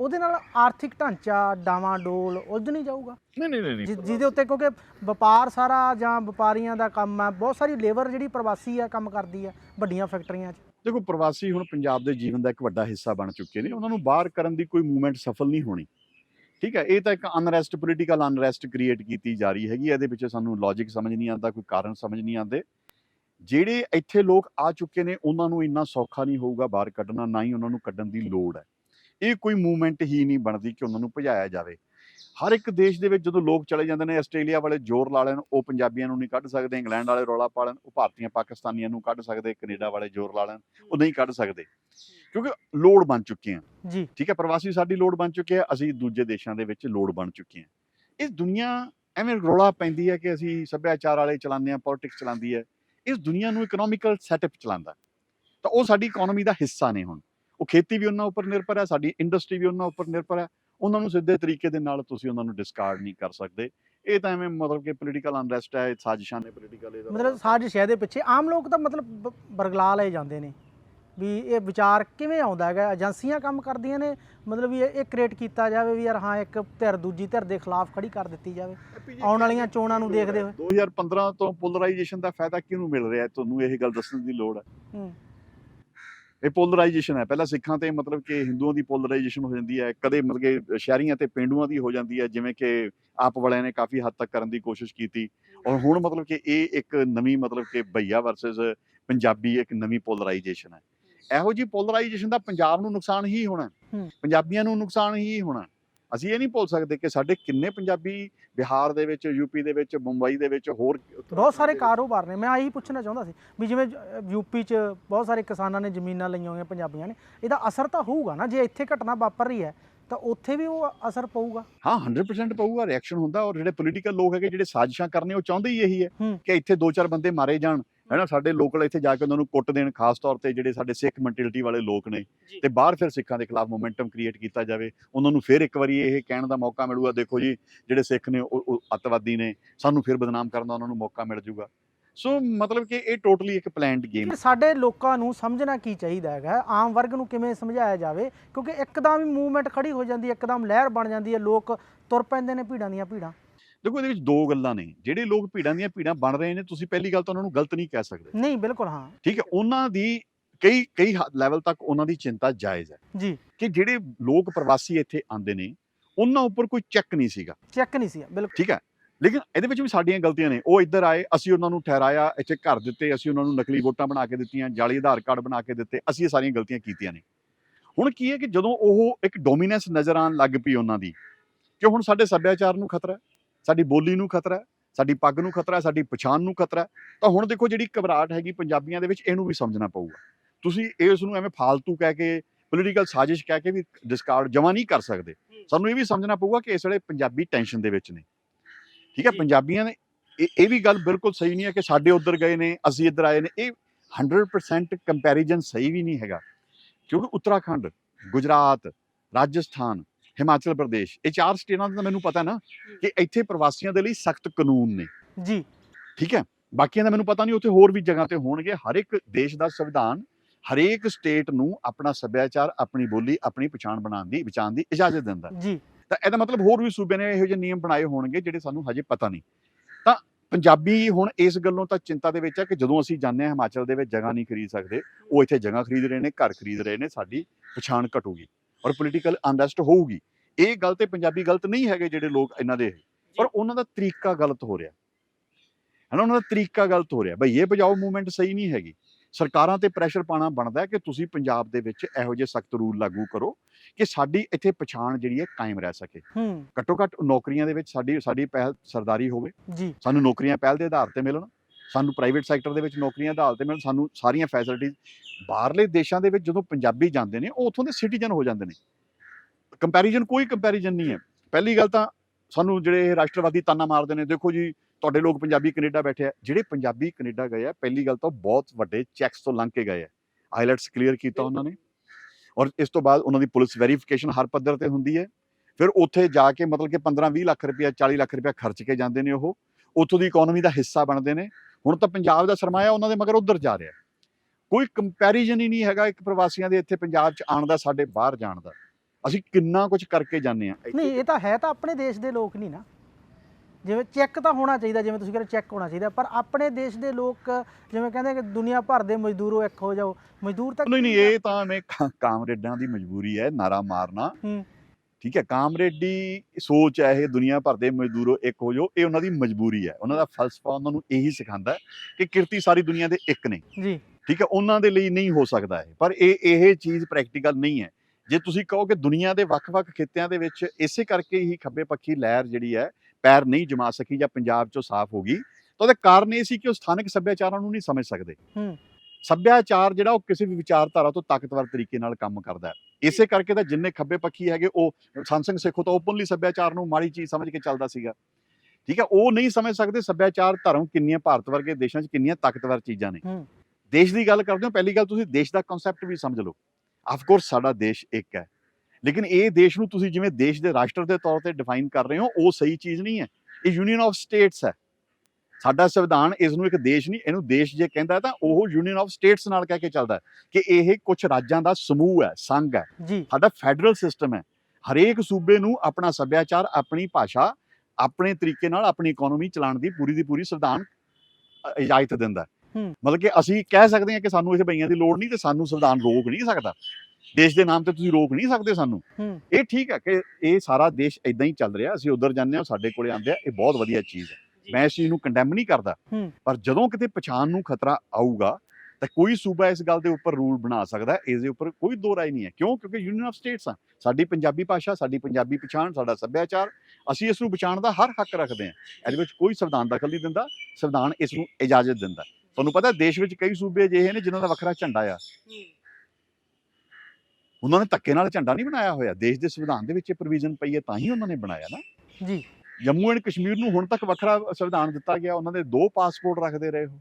ਉਹਦੇ ਨਾਲ ਆਰਥਿਕ ਢਾਂਚਾ ਡਾਵਾਂ ਡੋਲ ਉਲਝ ਨਹੀਂ ਜਾਊਗਾ? ਨਹੀਂ ਨਹੀਂ ਨਹੀਂ ਜਿ- ਜਿਹਦੇ ਉੱਤੇ ਕਿਉਂਕਿ ਵਪਾਰ ਸਾਰਾ ਜਾਂ ਵਪਾਰੀਆਂ ਦਾ ਕੰਮ ਹੈ ਬਹੁਤ ਸਾਰੀ ਲੇਬਰ ਜਿਹੜੀ ਪ੍ਰਵਾਸੀ ਹੈ ਕੰਮ ਕਰਦੀ ਹੈ ਵੱਡੀਆਂ ਫੈਕਟਰੀਆਂ 'ਚ। ਦੇਖੋ ਪ੍ਰਵਾਸੀ ਹੁਣ ਪੰਜਾਬ ਦੇ ਜੀਵਨ ਦਾ ਇੱਕ ਵੱਡਾ ਹਿੱਸਾ ਬਣ ਚੁੱਕੇ ਨੇ ਉਹਨਾਂ ਨੂੰ ਬਾਹਰ ਕਰਨ ਦੀ ਕੋਈ ਮੂਵਮੈਂਟ ਸਫਲ ਨਹੀਂ ਹੋਣੀ। ਠੀਕ ਹੈ ਇਹ ਤਾਂ ਇੱਕ ਅਨਰੈਸਟ ਪੋਲੀਟੀਕਲ ਅਨਰੈਸਟ ਕ੍ਰੀਏਟ ਕੀਤੀ ਜਾ ਰਹੀ ਹੈਗੀ ਇਹਦੇ ਵਿੱਚ ਸਾਨੂੰ ਲੌਜੀਕ ਸਮਝ ਨਹੀਂ ਆਉਂਦਾ ਕੋਈ ਕਾਰਨ ਸਮਝ ਨਹੀਂ ਆਉਂਦੇ। ਜਿਹੜੇ ਇੱਥੇ ਲੋਕ ਆ ਚੁੱਕੇ ਨੇ ਉਹਨਾਂ ਨੂੰ ਇੰਨਾ ਸੌਖਾ ਨਹੀਂ ਹੋਊਗਾ ਬਾਹਰ ਕੱਢਣਾ ਨਾ ਹੀ ਉਹਨਾਂ ਨੂੰ ਕੱਢਣ ਦੀ ਲੋੜ ਹੈ। ਇਹ ਕੋਈ ਮੂਵਮੈਂਟ ਹੀ ਨਹੀਂ ਬਣਦੀ ਕਿ ਉਹਨਾਂ ਨੂੰ ਭਜਾਇਆ ਜਾਵੇ। ਹਰ ਇੱਕ ਦੇਸ਼ ਦੇ ਵਿੱਚ ਜਦੋਂ ਲੋਕ ਚਲੇ ਜਾਂਦੇ ਨੇ ਆਸਟ੍ਰੇਲੀਆ ਵਾਲੇ ਜ਼ੋਰ ਲਾ ਲੈਣ ਉਹ ਪੰਜਾਬੀਆਂ ਨੂੰ ਨਹੀਂ ਕੱਢ ਸਕਦੇ ਇੰਗਲੈਂਡ ਵਾਲੇ ਰੌਲਾ ਪਾ ਲੈਣ ਉਹ ਭਾਰਤੀਆਂ ਪਾਕਿਸਤਾਨੀਆਂ ਨੂੰ ਕੱਢ ਸਕਦੇ ਕੈਨੇਡਾ ਵਾਲੇ ਜ਼ੋਰ ਲਾ ਲੈਣ ਉਹ ਨਹੀਂ ਕੱਢ ਸਕਦੇ। ਕਿਉਂਕਿ ਲੋੜ ਬਣ ਚੁੱਕੇ ਆ ਜੀ। ਠੀਕ ਹੈ ਪ੍ਰਵਾਸੀ ਸਾਡੀ ਲੋੜ ਬਣ ਚੁੱਕੇ ਆ ਅਸੀਂ ਦੂਜੇ ਦੇਸ਼ਾਂ ਦੇ ਵਿੱਚ ਲੋੜ ਬਣ ਚੁੱਕੇ ਆ ਇਸ ਦੁਨੀਆ ਐਵੇਂ ਰੌਲਾ ਪੈਂਦੀ ਹੈ ਕਿ ਅਸੀਂ ਸੱਭਿਆਚਾਰ ਵਾਲੇ ਚਲਾਉਂਦੇ ਆ ਪੋਲਿਟਿਕਸ ਚਲਾਉਂਦੀ ਹੈ। ਇਸ ਦੁਨੀਆ ਨੂੰ ਇਕਨੋਮਿਕਲ ਸੈਟਅਪ ਚਲਾਉਂਦਾ। ਤਾਂ ਉਹ ਸਾਡੀ ਇਕਨੋਮੀ ਦਾ ਹਿੱਸਾ ਨੇ ਹੁਣ। ਉਹ ਖੇਤੀ ਵੀ ਉਹਨਾਂ ਉੱਪਰ ਨਿਰਭਰ ਹੈ ਸਾਡੀ ਇੰਡਸਟਰੀ ਵੀ ਉਹਨਾਂ ਉੱਪਰ ਨਿਰਭਰ ਹੈ। ਉਹਨਾਂ ਨੂੰ ਸਿੱਧੇ ਤਰੀਕੇ ਦੇ ਨਾਲ ਤੁਸੀਂ ਉਹਨਾਂ ਨੂੰ ਡਿਸਕਾਰਡ ਨਹੀਂ ਕਰ ਸਕਦੇ। ਇਹ ਤਾਂ ਐਵੇਂ ਮਤਲਬ ਕਿ ਪੋਲੀਟੀਕਲ ਅਨਰੈਸਟ ਹੈ ਸਾਜ਼ਿਸ਼ਾਂ ਨੇ ਪੋਲੀਟੀਕਲ ਮਤਲਬ ਸਾਜ਼ਿਸ਼ ਹੈ ਦੇ ਪਿੱਛੇ। ਆਮ ਲੋਕ ਤਾਂ ਮਤਲਬ ਬਰਗਲਾ ਲਏ ਜਾਂਦੇ ਨੇ ਵੀ ਇਹ ਵਿਚਾਰ ਕਿਵੇਂ ਆਉਂਦਾ ਹੈਗਾ। ਏਜੰਸੀਆਂ ਕੰਮ ਕਰਦੀਆਂ ਨੇ ਮਤਲਬ ਵੀ ਇਹ ਕ੍ਰੀਏਟ ਕੀਤਾ ਜਾਵੇ ਵੀ ਯਾਰ ਹਾਂ ਇੱਕ ਧਿਰ ਦੂਜੀ ਧਿਰ ਦੇ ਖਿਲਾਫ ਖੜੀ ਕਰ ਦਿੱਤੀ ਜਾਵੇ। ਆਉਣ ਵਾਲੀਆਂ ਚੋਣਾਂ ਨੂੰ ਦੇਖਦੇ ਹੋਏ। 2015 ਤੋਂ ਪੋਲਰਾਈਜੇਸ਼ਨ ਦਾ ਫਾਇਦਾ ਕਿਹਨੂੰ ਮਿਲ ਰਿਹਾ ਤੁਹਾਨੂੰ ਇਹ ਗੱਲ ਦੱਸਣ ਦੀ ਲੋੜ ਹੈ। ਹੂੰ। ਇਹ ਪੋਲਰਾਈਜੇਸ਼ਨ ਹੈ। ਪਹਿਲਾਂ ਸਿੱਖਾਂ ਤੇ ਮਤਲਬ ਕਿ ਹਿੰਦੂਆਂ ਦੀ ਪੋਲਰਾਈਜੇਸ਼ਨ ਹੋ ਜਾਂਦੀ ਹੈ। ਕਦੇ ਮਤਲਬ ਕਿ ਸ਼ਹਿਰੀਆਂ ਤੇ ਪਿੰਡੂਆਂ ਦੀ ਹੋ ਜਾਂਦੀ ਹੈ ਜਿਵੇਂ ਕਿ ਆਪ ਵਾਲਿਆਂ ਨੇ ਕਾਫੀ ਹੱਦ ਤੱਕ ਕਰਨ ਦੀ ਕੋਸ਼ਿਸ਼ ਕੀਤੀ। ਔਰ ਹੁਣ ਮਤਲਬ ਕਿ ਇਹ ਇੱਕ ਨਵੀਂ ਮਤਲਬ ਕਿ ਭਈਆ ਵਰਸਸ ਪੰਜਾਬੀ ਇੱਕ ਨਵੀਂ ਪੋਲਰਾਈਜੇਸ਼ਨ ਹੈ। ਇਹੋ ਜੀ ਪੋਲਰਾਈਜੇਸ਼ਨ ਦਾ ਪੰਜਾਬ ਨੂੰ ਨੁਕਸਾਨ ਹੀ ਹੋਣਾ। ਪੰਜਾਬੀਆਂ ਨੂੰ ਨੁਕਸਾਨ ਹੀ ਹੋਣਾ। ਅਸੀਂ ਇਹ ਨਹੀਂ ਭੁੱਲ ਸਕਦੇ ਕਿ ਸਾਡੇ ਕਿੰਨੇ ਪੰਜਾਬੀ ਬਿਹਾਰ ਦੇ ਵਿੱਚ ਯੂਪੀ ਦੇ ਵਿੱਚ ਮੁੰਬਈ ਦੇ ਵਿੱਚ ਹੋਰ ਬਹੁਤ ਸਾਰੇ ਕਾਰੋਬਾਰ ਨੇ। ਮੈਂ ਆਹੀ ਪੁੱਛਣਾ ਚਾਹੁੰਦਾ ਸੀ ਵੀ ਜਿਵੇਂ ਯੂਪੀ 'ਚ ਬਹੁਤ ਸਾਰੇ ਕਿਸਾਨਾਂ ਨੇ ਜ਼ਮੀਨਾਂ ਲਈਆਂ ਹੋਈਆਂ ਪੰਜਾਬੀਆਂ ਨੇ ਇਹਦਾ ਅਸਰ ਤਾਂ ਹੋਊਗਾ ਨਾ? ਜੇ ਇੱਥੇ ਘਟਨਾ ਵਾਪਰ ਰਹੀ ਹੈ ਤਾਂ ਉੱਥੇ ਵੀ ਉਹ ਅਸਰ ਪਊਗਾ। ਹਾਂ 100% ਪਊਗਾ ਰਿਐਕਸ਼ਨ ਹੁੰਦਾ ਔਰ ਜਿਹੜੇ ਪੋਲੀਟੀਕਲ ਲੋਕ ਹੈਗੇ ਜਿਹੜੇ ਸਾਜ਼ਿਸ਼ਾਂ ਕਰਨੇ ਉਹ ਚਾਹੁੰਦੇ ਹੀ ਇਹੀ ਹੈ ਹੂੰ। ਕਿ ਇੱਥੇ ਦੋ ਚਾਰ ਬੰਦੇ ਮਾਰੇ ਜਾਣ। ਹੈਨਾ ਸਾਡੇ ਲੋਕਲ ਇੱਥੇ ਜਾ ਕੇ ਉਹਨਾਂ ਨੂੰ ਕੁੱਟ ਦੇਣ ਖਾਸ ਤੌਰ ਤੇ ਜਿਹੜੇ ਸਾਡੇ ਸਿੱਖ ਮੈਂਟੈਲਿਟੀ ਵਾਲੇ ਲੋਕ ਨੇ। ਤੇ ਬਾਹਰ ਫਿਰ ਸਿੱਖਾਂ ਦੇ ਖਿਲਾਫ ਮੋਮੈਂਟਮ ਕ੍ਰੀਏਟ ਕੀਤਾ ਜਾਵੇ। ਉਹਨਾਂ ਨੂੰ ਫਿਰ ਇੱਕ ਵਾਰੀ ਇਹ ਕਹਿਣ ਦਾ ਮੌਕਾ ਮਿਲੂਗਾ ਦੇਖੋ ਜੀ ਜਿਹੜੇ ਸਿੱਖ ਨੇ ਉਹ ਅੱਤਵਾਦੀ ਨੇ ਸਾਨੂੰ ਫਿਰ ਬਦਨਾਮ ਕਰਨ ਦਾ ਉਹਨਾਂ ਨੂੰ ਮੌਕਾ ਮਿਲ ਜਾਊਗਾ ਸੋ ਮਤਲਬ ਕਿ ਇਹ ਟੋਟਲੀ ਇੱਕ ਪਲਾਨਡ ਗੇਮ ਫਿਰ ਸਾਡੇ ਲੋਕਾਂ ਨੂੰ ਸਮਝਣਾ ਕੀ ਚਾਹੀਦਾ ਹੈਗਾ? ਆਮ ਵਰਗ ਨੂੰ ਕਿਵੇਂ ਸਮਝਾਇਆ ਜਾਵੇ? ਕਿਉਂਕਿ ਇੱਕਦਮ ਹੀ ਮੂਵਮੈਂਟ ਖੜੀ ਹੋ ਜਾਂਦੀ ਹੈ ਇੱਕਦਮ ਲਹਿਰ ਬਣ ਜਾਂਦੀ ਹੈ ਲੋਕ ਤੁਰ ਪੈਂਦੇ ਨੇ ਭੀੜਾਂ ਦੀਆਂ ਭੀੜਾਂ। ਦੇਖੋ ਇਹਦੇ ਵਿੱਚ ਦੋ ਗੱਲਾਂ ਨੇ ਜਿਹੜੇ ਲੋਕ ਭੀੜਾਂ ਦੀਆਂ ਭੀੜਾਂ ਬਣ ਰਹੇ ਨੇ ਤੁਸੀਂ ਪਹਿਲੀ ਗੱਲ ਤਾਂ ਉਹਨਾਂ ਨੂੰ ਗਲਤ ਨਹੀਂ ਕਹਿ ਸਕਦੇ। ਨਹੀਂ ਬਿਲਕੁਲ ਹਾਂ। ਠੀਕ ਹੈ ਉਹਨਾਂ ਦੀ ਕਈ ਕਈ ਲੈਵਲ ਤੱਕ ਉਹਨਾਂ ਦੀ ਚਿੰਤਾ ਜਾਇਜ਼ ਹੈ। ਜੀ। ਕਿ ਜਿਹੜੇ ਲੋਕ ਪ੍ਰਵਾਸੀ ਇੱਥੇ ਆਉਂਦੇ ਨੇ ਉਹਨਾਂ ਉੱਪਰ ਕੋਈ ਚੈੱਕ ਨਹੀਂ ਸੀਗਾ। ਚੈੱਕ ਨਹੀਂ ਸੀ ਬਿਲਕੁਲ। ਠੀਕ ਹੈ ਲੇਕਿਨ ਇਹਦੇ ਵਿੱਚ ਵੀ ਸਾਡੀਆਂ ਗਲਤੀਆਂ ਨੇ। ਉਹ ਇੱਧਰ ਆਏ ਅਸੀਂ ਉਹਨਾਂ ਨੂੰ ਠਹਿਰਾਇਆ ਇੱਥੇ ਘਰ ਦਿੱਤੇ ਅਸੀਂ ਉਹਨਾਂ ਨੂੰ ਨਕਲੀ ਵੋਟਾਂ ਬਣਾ ਕੇ ਦਿੱਤੀਆਂ ਜਾਲੀ ਆਧਾਰ ਕਾਰਡ ਬਣਾ ਕੇ ਦਿੱਤੇ ਅਸੀਂ ਇਹ ਸਾਰੀਆਂ ਗਲਤੀਆਂ ਕੀਤੀਆਂ ਨੇ। ਹੁਣ ਕੀ ਹੈ ਕਿ ਜਦੋਂ ਉਹ ਇੱਕ ਡੋਮੀਨੈਂਸ ਨਜ਼ਰ ਆਉਣ ਲੱਗ ਪਈ ਉਹਨਾਂ ਦੀ ਕਿ ਹੁਣ ਸਾਡੇ ਸੱਭਿਆਚਾਰ ਨੂੰ ਖਤਰਾ ਹੈ? ਸਾਡੀ ਬੋਲੀ ਨੂੰ ਖਤਰਾ ਹੈ ਸਾਡੀ ਪੱਗ ਨੂੰ ਖਤਰਾ ਹੈ ਸਾਡੀ ਪਛਾਣ ਨੂੰ ਖਤਰਾ ਹੈ ਤਾਂ ਹੁਣ ਦੇਖੋ ਜਿਹੜੀ ਘਬਰਾਹਟ ਹੈਗੀ ਪੰਜਾਬੀਆਂ ਦੇ ਵਿੱਚ ਇਹਨੂੰ ਵੀ ਸਮਝਣਾ ਪਊਗਾ। ਤੁਸੀਂ ਇਸ ਨੂੰ ਐਵੇਂ ਫਾਲਤੂ ਕਹਿ ਕੇ ਪੋਲੀਟੀਕਲ ਸਾਜ਼ਿਸ਼ ਕਹਿ ਕੇ ਵੀ ਡਿਸਕਾਰਡ ਜਮਾ ਨਹੀਂ ਕਰ ਸਕਦੇ। ਸਾਨੂੰ ਇਹ ਵੀ ਸਮਝਣਾ ਪਊਗਾ ਕਿ ਇਸ ਵੇਲੇ ਪੰਜਾਬੀ ਟੈਨਸ਼ਨ ਦੇ ਵਿੱਚ ਨੇ। ਠੀਕ ਹੈ। ਪੰਜਾਬੀਆਂ ਨੇ ਇਹ ਇਹ ਵੀ ਗੱਲ ਬਿਲਕੁਲ ਸਹੀ ਨਹੀਂ ਹੈ ਕਿ ਸਾਡੇ ਉੱਧਰ ਗਏ ਨੇ ਅਸੀਂ ਇੱਧਰ ਆਏ ਨੇ ਇਹ 100% ਕੰਪੈਰੀਜ਼ਨ ਸਹੀ ਵੀ ਨਹੀਂ ਹੈਗਾ। ਕਿਉਂਕਿ ਉੱਤਰਾਖੰਡ ਗੁਜਰਾਤ ਰਾਜਸਥਾਨ ਹਿਮਾਚਲ ਪ੍ਰਦੇਸ਼। ਇਹ ਚਾਰ ਸਟੇਟਾਂ ਦਾ ਮੈਨੂੰ ਪਤਾ ਨਾ ਕਿ ਇੱਥੇ ਪ੍ਰਵਾਸੀਆਂ ਦੇ ਲਈ ਸਖਤ ਕਾਨੂੰਨ ਨੇ। ਜੀ। ਠੀਕ ਹੈ? ਬਾਕੀਆਂ ਦਾ ਮੈਨੂੰ ਪਤਾ ਨਹੀਂ ਉੱਥੇ ਹੋਰ ਵੀ ਜਗ੍ਹਾ ਤੇ ਹੋਣਗੇ। ਹਰ ਇੱਕ ਦੇਸ਼ ਦਾ ਸੰਵਿਧਾਨ ਹਰੇਕ ਸਟੇਟ ਨੂੰ ਆਪਣਾ ਸੱਭਿਆਚਾਰ ਆਪਣੀ ਬੋਲੀ ਆਪਣੀ ਪਛਾਣ ਬਣਾਉਣ ਦੀ ਵਿਚਾਰਨ ਦੀ ਇਜਾਜ਼ਤ ਦਿੰਦਾ। ਜੀ। ਤਾਂ ਇਹਦਾ ਮਤਲਬ ਹੋਰ ਵੀ ਸੂਬੇ ਨੇ ਇਹੋ ਜਿਹੇ ਨਿਯਮ ਬਣਾਏ ਹੋਣਗੇ ਜਿਹੜੇ ਸਾਨੂੰ ਹਜੇ ਪਤਾ ਨਹੀਂ। ਤਾਂ ਪੰਜਾਬੀ ਹੁਣ ਇਸ ਗੱਲੋਂ ਤਾਂ ਚਿੰਤਾ ਦੇ ਵਿੱਚ ਹੈ ਕਿ ਜਦੋਂ ਅਸੀਂ ਜਾਂਦੇ ਹਾਂ ਹਿਮਾਚਲ ਦੇ ਵਿੱਚ ਜਗ੍ਹਾ ਨਹੀਂ ਖਰੀਦ ਸਕਦੇ ਉਹ ਇੱਥੇ ਜਗ੍ਹਾ ਖਰੀਦ ਰਹੇ ਨੇ ਘਰ ਖਰੀਦ ਰਹੇ ਨੇ ਸਾਡੀ ਪਛਾਣ ਘਟੂਗੀ। ਔਰ ਪੋਲੀਟੀਕਲ ਅਨਰੈਸਟ ਹੋਊਗੀ। ਇਹ ਗੱਲ ਤੇ ਪੰਜਾਬੀ ਗਲਤ ਨਹੀਂ ਹੈਗੇ ਜਿਹੜੇ ਲੋਕ ਇਹਨਾਂ ਦੇ। ਪਰ ਉਹਨਾਂ ਦਾ ਤਰੀਕਾ ਗਲਤ ਹੋ ਰਿਹਾ। ਹੈ ਨਾ ਉਹਨਾਂ ਦਾ ਤਰੀਕਾ ਗਲਤ ਹੋ ਰਿਹਾ। ਬਈ ਇਹ ਬਜਾਓ ਮੂਵਮੈਂਟ ਸਹੀ ਨਹੀਂ ਹੈਗੀ। ਸਰਕਾਰਾਂ ਤੇ ਪ੍ਰੈਸ਼ਰ ਪਾਣਾ ਬਣਦਾ ਕਿ ਤੁਸੀਂ ਪੰਜਾਬ ਦੇ ਵਿੱਚ ਇਹੋ ਜਿਹੇ ਸਖਤ ਰੂਲ ਲਾਗੂ ਕਰੋ ਕਿ ਸਾਡੀ ਇੱਥੇ ਪਛਾਣ ਜਿਹੜੀ ਹੈ ਕਾਇਮ ਰਹਿ ਸਕੇ। ਹੂੰ। ਘੱਟੋ ਘੱਟ ਨੌਕਰੀਆਂ ਦੇ ਵਿੱਚ ਸਾਡੀ ਸਾਡੀ ਪਹਿਲ ਸਰਦਾਰੀ ਹੋਵੇ। ਜੀ। ਸਾਨੂੰ ਨੌਕਰੀਆਂ ਪਹਿਲ ਦੇ ਆਧਾਰ ਤੇ ਮਿਲਣ। ਸਾਨੂੰ ਪ੍ਰਾਈਵੇਟ ਸੈਕਟਰ ਦੇ ਵਿੱਚ ਨੌਕਰੀਆਂ ਦਾ ਆਧਾਰ ਤੇ ਮਿਲਣ ਸਾਨੂੰ ਸਾਰੀਆਂ ਫੈਸਿਲਿਟੀਜ਼ ਬਾਹਰਲੇ ਦੇਸ਼ਾਂ ਦੇ ਵਿੱਚ ਜਦੋਂ ਪੰਜਾਬੀ ਜਾਂਦੇ ਨੇ, ਉਹ ਉੱਥੋਂ ਦੇ ਸਿਟੀਜ਼ਨ ਹੋ ਜਾਂਦੇ ਨੇ। ਕੰਪੈਰੀਜ਼ਨ ਕੋਈ ਕੰਪੈਰੀਜ਼ਨ ਨਹੀਂ ਹੈ। ਪਹਿਲੀ ਗੱਲ ਤਾਂ ਸਾਨੂੰ ਜਿਹੜੇ ਰਾਸ਼ਟਰਵਾਦੀ ਤਾਨਾ ਮਾਰਦੇ ਨੇ, ਦੇਖੋ ਜੀ, ਤੁਹਾਡੇ ਲੋਕ ਪੰਜਾਬੀ ਕੈਨੇਡਾ ਬੈਠੇ ਆ। ਜਿਹੜੇ ਪੰਜਾਬੀ ਕੈਨੇਡਾ ਗਏ ਆ, ਪਹਿਲੀ ਗੱਲ ਤਾਂ ਉਹ ਬਹੁਤ ਵੱਡੇ ਚੈੱਕਸ ਤੋਂ ਲੰਘ ਕੇ ਗਏ ਆ। ਆਈਲੈਟਸ ਕਲੀਅਰ ਕੀਤਾ ਉਹਨਾਂ ਨੇ। ਔਰ ਇਸ ਤੋਂ ਬਾਅਦ ਉਹਨਾਂ ਦੀ ਪੁਲਿਸ ਵੈਰੀਫਿਕੇਸ਼ਨ ਹਰ ਪੱਧਰ ਤੇ ਹੁੰਦੀ ਹੈ। ਫਿਰ ਉੱਥੇ ਜਾ ਕੇ ਮਤਲਬ ਕਿ 15-20 ਲੱਖ ਰੁਪਇਆ 40 ਲੱਖ ਰੁਪਇਆ ਖਰਚ ਕੇ ਜਾਂਦੇ ਨੇ ਉਹ। ਉੱਥੋਂ ਦੀ ਇਕਨੋਮੀ ਦਾ ਹਿੱਸਾ ਬਣਦੇ ਨੇ। ਹੁਣ ਤਾਂ ਪੰਜਾਬ ਦਾ ਸਰਮਾਇਆ ਉਹਨਾਂ ਦੇ ਮਗਰ ਉੱਧਰ ਜਾ ਰਿਹਾ। ਕੋਈ ਕੰਪੈਰੀਜ਼ਨ ਹੀ ਨਹੀਂ ਹੈਗਾ ਇੱਕ ਪ੍ਰਵਾਸੀਆਂ ਦੇ ਇੱਥੇ ਪੰਜਾਬ 'ਚ ਆਉਣ ਦਾ ਸਾਡੇ ਬਾਹਰ ਜਾਣ ਦਾ। ਅਸੀਂ ਕਿੰਨਾ ਕੁਝ ਕਰਕੇ ਜਾਂਦੇ ਆ ਨਹੀਂ ਇਹ ਤਾਂ ਹੈ ਤਾਂ ਆਪਣੇ ਦੇਸ਼ ਦੇ ਲੋਕ ਨਹੀਂ ਨਾ। ਜਿਵੇਂ ਚੈੱਕ ਤਾਂ ਹੋਣਾ ਚਾਹੀਦਾ ਜਿਵੇਂ ਤੁਸੀਂ ਕਹਿੰਦੇ ਚੈੱਕ ਹੋਣਾ ਚਾਹੀਦਾ ਪਰ ਆਪਣੇ ਦੇਸ਼ ਦੇ ਲੋਕ ਜਿਵੇਂ ਕਹਿੰਦੇ ਕਿ ਦੁਨੀਆ ਭਰ ਦੇ ਮਜ਼ਦੂਰੋ ਇੱਕ ਹੋ ਜਾਓ। ਮਜ਼ਦੂਰ ਤਾਂ ਨਹੀਂ ਨਹੀਂ ਇਹ ਤਾਂ ਮੈਂ ਕਾਮਰੇਡਾਂ ਦੀ ਮਜਬੂਰੀ ਹੈ ਨਾਰਾ ਮਾਰਨਾ। ਹੂੰ। ਠੀਕ ਹੈ ਕਾਮਰੇਡੀ ਸੋਚ ਹੈ ਇਹ ਦੁਨੀਆ ਭਰ ਦੇ ਮਜ਼ਦੂਰੋ ਇੱਕ ਹੋ ਜਾਓ ਇਹ ਉਹਨਾਂ ਦੀ ਮਜਬੂਰੀ ਹੈ। ਉਹਨਾਂ ਦਾ ਫਲਸਫਾ ਉਹਨਾਂ ਨੂੰ ਇਹੀ ਸਿਖਾਉਂਦਾ ਕਿ ਕਿਰਤੀ ਸਾਰੀ ਦੁਨੀਆ ਦੇ ਇੱਕ ਨੇ। ਜੀ। ਠੀਕ ਹੈ ਉਹਨਾਂ ਦੇ ਲਈ ਨਹੀਂ ਹੋ ਸਕਦਾ ਹੈ ਪਰ ਇਹ ਇਹ ਚੀਜ਼ ਪ੍ਰੈਕਟੀਕਲ ਨਹੀਂ ਹੈ। ਜੇ ਤੁਸੀਂ ਕਹੋ ਕਿ ਦੁਨੀਆ ਦੇ ਵੱਖ-ਵੱਖ ਖਿੱਤਿਆਂ ਦੇ ਵਿੱਚ ਇਸੇ ਕਰਕੇ ਹੀ ਖੱਬੇ ਪੱਖੀ ਲਹਿਰ ਜਿਹੜੀ ਹੈ ਪੈਰ ਨਹੀਂ ਜਮਾ ਸਕੀ ਜਾਂ ਪੰਜਾਬ ਚੋਂ ਸਾਫ਼ ਹੋ ਗਈ ਤਾਂ ਉਹਦਾ ਕਾਰਨ ਇਹ ਸੀ ਕਿ ਉਹ ਸਥਾਨਕ ਸੱਭਿਆਚਾਰਾਂ ਨੂੰ ਨਹੀਂ ਸਮਝ ਸਕਦੇ। ਹੂੰ। ਸੱਭਿਆਚਾਰ ਜਿਹੜਾ ਉਹ ਕਿਸੇ ਵੀ ਵਿਚਾਰਧਾਰਾ ਤੋਂ ਤਾਕਤਵਰ ਤਰੀਕੇ ਨਾਲ ਕੰਮ ਕਰਦਾ ਹੈ। ਇਸੇ ਕਰਕੇ ਤਾਂ ਜਿੰਨੇ ਖੱਬੇ ਪੱਖੀ ਹੈਗੇ ਉਹ ਸੰਸੰਗ ਸਿੱਖੋ ਤਾਂ ਓਪਨਲੀ ਸੱਭਿਆਚਾਰ ਨੂੰ ਮਾੜੀ ਚੀਜ਼ ਸਮਝ ਕੇ ਚੱਲਦਾ ਸੀਗਾ। ਠੀਕ ਹੈ ਉਹ ਨਹੀਂ ਸਮਝ ਸਕਦੇ ਸੱਭਿਆਚਾਰ ਧਰਮ ਕਿੰਨੀਆਂ ਭਾਰਤ ਵਰਗੇ ਦੇਸ਼ਾਂ 'ਚ ਕਿੰਨੀਆਂ ਤਾਕਤਵਰ ਚੀਜ਼ਾਂ ਨੇ। ਦੇਸ਼ ਦੀ ਗੱਲ ਕਰਦੇ ਹੋ ਪਹਿਲੀ ਗੱਲ ਤੁਸੀਂ ਦੇਸ਼ ਦਾ ਕਨਸੈਪਟ ਵੀ ਸਮਝ ਲਓ। ਆਫ ਕੋਰਸ ਸਾਡਾ ਦੇਸ਼ ਇੱਕ ਹੈ। ਲੇਕਿਨ ਇਹ ਦੇਸ਼ ਨੂੰ ਤੁਸੀਂ ਜਿਵੇਂ ਦੇਸ਼ ਦੇ ਰਾਸ਼ਟਰ ਦੇ ਤੌਰ ਤੇ ਡਿਫਾਈਨ ਕਰ ਰਹੇ ਹੋ ਉਹ ਸਹੀ ਚੀਜ਼ ਨਹੀਂ ਹੈ। ਇਹ ਯੂਨੀਅਨ ਆਫ ਸਟੇਟਸ ਹੈ। ਸਾਡਾ ਸੰਵਿਧਾਨ ਇਸ ਨੂੰ ਇੱਕ ਦੇਸ਼ ਨਹੀਂ ਇਹਨੂੰ ਦੇਸ਼ ਜੇ ਕਹਿੰਦਾ ਤਾਂ ਉਹ ਯੂਨੀਅਨ ਆਫ ਸਟੇਟਸ ਨਾਲ ਕਹਿ ਕੇ ਚੱਲਦਾ ਕਿ ਇਹ ਕੁਝ ਰਾਜਾਂ ਦਾ ਸਮੂਹ ਹੈ ਸੰਘ ਹੈ। ਸਾਡਾ ਫੈਡਰਲ ਸਿਸਟਮ ਹੈ। ਹਰੇਕ ਸੂਬੇ ਨੂੰ ਆਪਣਾ ਸੱਭਿਆਚਾਰ ਆਪਣੀ ਭਾਸ਼ਾ ਆਪਣੇ ਤਰੀਕੇ ਨਾਲ ਆਪਣੀ ਇਕਨੋਮੀ ਚਲਾਉਣ ਦੀ ਪੂਰੀ ਦੀ ਪੂਰੀ ਸੰਵਿਧਾਨ ਇਜਾਜ਼ਤ ਦਿੰਦਾ। ਮਤਲਬ ਕਿ ਅਸੀਂ ਕਹਿ ਸਕਦੇ ਹਾਂ ਕਿ ਸਾਨੂੰ ਇਸ ਬਈਆਂ ਦੀ ਲੋੜ ਨਹੀਂ ਤੇ ਸਾਨੂੰ ਸੰਵਿਧਾਨ ਰੋਕ ਨਹੀਂ ਸਕਦਾ। ਦੇਸ਼ ਦੇ ਨਾਮ ਤੇ ਤੁਸੀਂ ਰੋਕ ਨਹੀਂ ਸਕਦੇ ਸਾਨੂੰ। ਇਹ ਠੀਕ ਹੈ ਕਿ ਇਹ ਸਾਰਾ ਦੇਸ਼ ਇਦਾਂ ਹੀ ਚੱਲ ਰਿਹਾ ਅਸੀਂ ਉਧਰ ਜਾਂਦੇ ਹਾਂ ਸਾਡੇ ਕੋਲੇ ਆਉਂਦੇ ਆ ਇਹ ਬਹੁਤ ਵਧੀਆ ਚੀਜ਼ ਹੈ। ਮੈਂ ਇਸ ਚੀਜ਼ ਨੂੰ ਕੰਡੈਮ ਨਹੀਂ ਕਰਦਾ। ਪਰ ਜਦੋਂ ਕਿਤੇ ਪਛਾਣ ਨੂੰ ਖਤਰਾ ਆਊਗਾ ਤਾਂ ਕੋਈ ਸੂਬਾ ਇਸ ਗੱਲ ਦੇ ਉੱਪਰ ਰੂਲ ਬਣਾ ਸਕਦਾ ਇਸ ਦੇ ਉੱਪਰ ਕੋਈ ਦੋ ਰਾਏ ਨਹੀਂ ਹੈ। ਕਿਉਂ? ਕਿਉਂਕਿ ਯੂਨੀਅਨ ਆਫ ਸਟੇਟਸ ਆ। ਸਾਡੀ ਪੰਜਾਬੀ ਭਾਸ਼ਾ ਸਾਡੀ ਪੰਜਾਬੀ ਪਛਾਣ ਸਾਡਾ ਸੱਭਿਆਚਾਰ ਅਸੀਂ ਇਸ ਨੂੰ ਬਚਾਉਣ ਦਾ ਹਰ ਹੱਕ ਰੱਖਦੇ ਹਾਂ। ਇਹਦੇ ਵਿੱਚ ਕੋਈ ਸੰਵਿਧਾਨ ਦਖਲ ਨਹੀਂ ਦਿੰਦਾ ਸੰਵਿਧਾਨ ਇਸ ਨੂੰ ਇਜਾਜ਼ਤ ਦਿੰਦਾ। ਤੁਹਾਨੂੰ ਪਤਾ ਦੇਸ਼ ਵਿੱਚ ਕਈ ਸੂਬੇ ਅਜਿਹੇ ਨੇ ਜਿਨ੍ਹਾਂ ਦਾ ਵੱਖਰਾ ਝੰਡਾ ਆ। ਉਹਨਾਂ ਨੇ ਧੱਕੇ ਨਾਲ ਝੰਡਾ ਨਹੀਂ ਬਣਾਇਆ ਹੋਇਆ। ਦੇਸ਼ ਦੇ ਸੰਵਿਧਾਨ ਦੇ ਵਿੱਚ ਇਹ ਪ੍ਰੋਵੀਜ਼ਨ ਪਈ ਹੈ ਤਾਂ ਹੀ ਉਹਨਾਂ ਨੇ ਬਣਾਇਆ ਨਾ। ਜੀ। ਜੰਮੂ ਐਂਡ ਕਸ਼ਮੀਰ ਨੂੰ ਹੁਣ ਤੱਕ ਵੱਖਰਾ ਸੰਵਿਧਾਨ ਦਿੱਤਾ ਗਿਆ ਉਹਨਾਂ ਦੇ ਦੋ ਪਾਸਪੋਰਟ ਰੱਖਦੇ ਰਹੇ ਹੋ।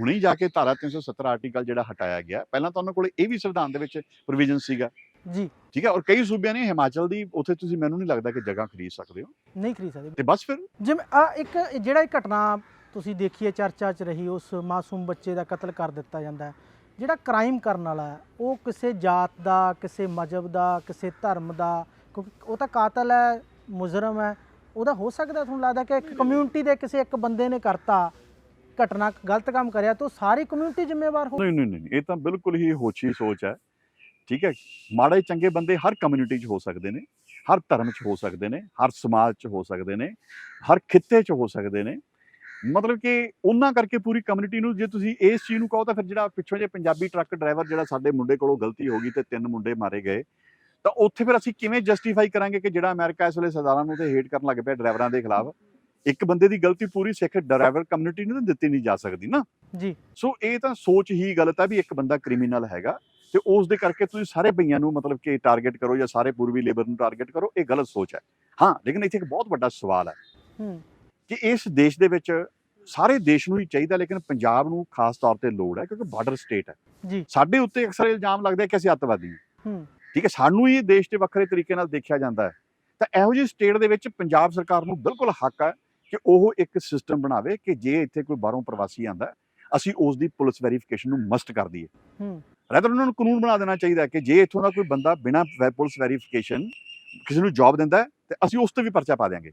ਹੁਣੇ ਜਾ ਕੇ ਧਾਰਾ 370 ਆਰਟੀਕਲ ਜਿਹੜਾ ਹਟਾਇਆ ਗਿਆ ਪਹਿਲਾਂ ਤਾਂ ਉਹਨਾਂ ਕੋਲ ਇਹ ਵੀ ਸੰਵਿਧਾਨ ਦੇ ਵਿੱਚ ਪ੍ਰੋਵੀਜ਼ਨ ਸੀਗਾ। ਜੀ। ਠੀਕ ਹੈ ਔਰ ਕਈ ਸੂਬਿਆਂ ਨੇ ਹਿਮਾਚਲ ਦੀ ਉੱਥੇ ਤੁਸੀਂ ਮੈਨੂੰ ਨਹੀਂ ਲੱਗਦਾ ਕਿ ਜਗ੍ਹਾ ਖਰੀਦ ਸਕਦੇ ਹੋ। ਨਹੀਂ ਖਰੀਦ ਸਕਦੇ। ਤੇ ਬਸ ਫਿਰ? ਜਿਵੇਂ ਆ ਇੱਕ ਜਿਹੜਾ ਇਹ ਘਟਨਾ ਤੁਸੀਂ ਦੇਖੀਏ ਚਰਚਾ 'ਚ ਰਹੀ ਉਸ ਮਾਸੂਮ ਬੱਚੇ ਦਾ ਕਤਲ ਕਰ ਦਿੱਤਾ ਜਾਂਦਾ ਜਿਹੜਾ ਕ੍ਰਾਈਮ ਕਰਨ ਵਾਲਾ ਹੈ ਉਹ ਕਿਸੇ ਜਾਤ ਦਾ ਕਿਸੇ ਮਜ਼ਹਬ ਦਾ ਕਿਸੇ ਧਰਮ ਦਾ ਕਿਉਂਕਿ ਉਹ ਤਾਂ ਕਾਤਲ ਹੈ ਮੁਜਰਮ ਹੈ ਉਹਦਾ ਹੋ ਸਕਦਾ ਤੁਹਾਨੂੰ ਲੱਗਦਾ ਕਿ ਇੱਕ ਕਮਿਊਨਿਟੀ ਦੇ ਕਿਸੇ ਇੱਕ ਬੰਦੇ ਨੇ ਕਰਤਾ, ਘਟਨਾ, ਗਲਤ ਕੰਮ ਕਰਿਆ ਤਾਂ ਸਾਰੀ ਕਮਿਊਨਿਟੀ ਜ਼ਿੰਮੇਵਾਰ ਹੋ ਨਹੀਂ ਨਹੀਂ ਨਹੀਂ, ਇਹ ਤਾਂ ਬਿਲਕੁਲ ਹੀ ਹੋਛੀ ਸੋਚ ਹੈ। ਠੀਕ ਹੈ, ਮਾੜੇ ਚੰਗੇ ਬੰਦੇ ਹਰ ਕਮਿਊਨਿਟੀ 'ਚ ਹੋ ਸਕਦੇ ਨੇ, ਹਰ ਧਰਮ 'ਚ ਹੋ ਸਕਦੇ ਨੇ, ਹਰ ਸਮਾਜ 'ਚ ਹੋ ਸਕਦੇ ਨੇ, ਹਰ ਖਿੱਤੇ 'ਚ ਹੋ ਸਕਦੇ ਨੇ। ਮਤਲਬ ਕਿ ਉਹਨਾਂ ਕਰਕੇ ਪੂਰੀ ਕਮਿਊਨਿਟੀ ਨੂੰ ਜੇ ਤੁਸੀਂ ਇਸ ਚੀਜ਼ ਨੂੰ ਕਹੋ ਤਾਂ ਫਿਰ ਜਿਹੜਾ ਪਿੱਛੋਂ ਜੇ ਪੰਜਾਬੀ ਟਰੱਕ ਡਰਾਈਵਰ ਜਿਹੜਾ ਸਾਡੇ ਮੁੰਡੇ ਕੋਲੋਂ ਗਲਤੀ ਹੋ ਗਈ ਤੇ ਤਿੰਨ ਮੁੰਡੇ ਮਾਰੇ ਗਏ ਤਾਂ ਉੱਥੇ ਫਿਰ ਅਸੀਂ ਕਿਵੇਂ ਜਸਟੀਫਾਈ ਕਰਾਂਗੇ ਕਿ ਜਿਹੜਾ ਅਮਰੀਕਾ ਇਸ ਵੇਲੇ ਸਰਦਾਰਾਂ ਨੂੰ ਤੇ ਹੇਟ ਕਰਨ ਲੱਗ ਪਿਆ ਡਰਾਈਵਰਾਂ ਦੇ ਖਿਲਾਫ? ਇੱਕ ਬੰਦੇ ਦੀ ਗਲਤੀ ਪੂਰੀ ਸਿੱਖ ਡਰਾਈਵਰ ਕਮਿਊਨਿਟੀ ਨੂੰ ਦਿੱਤੀ ਨਹੀਂ ਜਾ ਸਕਦੀ ਨਾ। ਜੀ। ਸੋ ਇਹ ਤਾਂ ਸੋਚ ਹੀ ਗਲਤ ਹੈ ਵੀ ਇੱਕ ਬੰਦਾ ਕ੍ਰਿਮੀਨਲ ਹੈਗਾ ਤੇ ਉਸ ਦੇ ਕਰਕੇ ਤੁਸੀਂ ਸਾਰੇ ਭਈਆਂ ਨੂੰ ਮਤਲਬ ਕਿ ਟਾਰਗੇਟ ਕਰੋ ਜਾਂ ਸਾਰੇ ਪੂਰਬੀ ਲੇਬਰ ਨੂੰ ਟਾਰਗੇਟ ਕਰੋ ਇਹ ਗਲਤ ਸੋਚ ਹੈ। ਹਾਂ ਲੇਕਿਨ ਇੱਥੇ ਇੱਕ ਬਹੁਤ ਵੱਡਾ ਸਵਾਲ ਹੈ ਹੂੰ। ਕਿ ਇਸ ਦੇਸ਼ ਦੇ ਵਿੱਚ ਸਾਰੇ ਦੇਸ਼ ਨੂੰ ਹੀ ਚਾਹੀਦਾ ਲੇਕਿਨ ਪੰਜਾਬ ਨੂੰ ਖਾਸ ਤੌਰ ਤੇ ਲੋੜ ਹੈ ਕਿਉਂਕਿ ਬਾਰਡਰ ਸਟੇਟ ਹੈ। ਜੀ। ਸਾਡੇ ਉੱਤੇ ਅਕਸਰ ਇਲਜ਼ਾਮ ਲੱਗਦਾ ਕਿ ਅਸੀਂ ਅੱਤਵਾਦੀ ਹੂੰ। ਠੀਕ ਹੈ ਸਾਨੂੰ ਹੀ ਦੇਸ਼ ਦੇ ਵੱਖਰੇ ਤਰੀਕੇ ਨਾਲ ਦੇਖਿਆ ਜਾਂਦਾ ਹੈ। ਤਾਂ ਇਹੋ ਜਿਹੀ ਸਟੇਟ ਦੇ ਵਿੱਚ ਪੰਜਾਬ ਸਰਕਾਰ ਨੂੰ ਬਿਲਕੁਲ ਹੱਕ ਹੈ ਕਿ ਉਹ ਇੱਕ ਸਿਸਟਮ ਬਣਾਵੇ ਕਿ ਜੇ ਇੱਥੇ ਕੋਈ ਬਾਹਰੋਂ ਪ੍ਰਵਾਸੀ ਆਂਦਾ ਅਸੀਂ ਉਸ ਦੀ ਪੁਲਿਸ ਵੈਰੀਫਿਕੇਸ਼ਨ ਨੂੰ ਮਸਟ ਕਰ ਦਈਏ। ਹੂੰ। ਰੈਦਰ ਉਹਨਾਂ ਨੂੰ ਕਾਨੂੰਨ ਬਣਾ ਦੇਣਾ ਚਾਹੀਦਾ ਕਿ ਜੇ ਇੱਥੋਂ ਦਾ ਕੋਈ ਬੰਦਾ ਬਿਨਾਂ ਪੁਲਿਸ ਵੈਰੀਫਿਕੇਸ਼ਨ ਕਿਸੇ ਨੂੰ ਜੌਬ ਦਿੰਦਾ ਤੇ ਅਸੀਂ ਉਸ ਤੇ ਵੀ ਪਰਚਾ ਪਾ ਦਿਆਂਗੇ।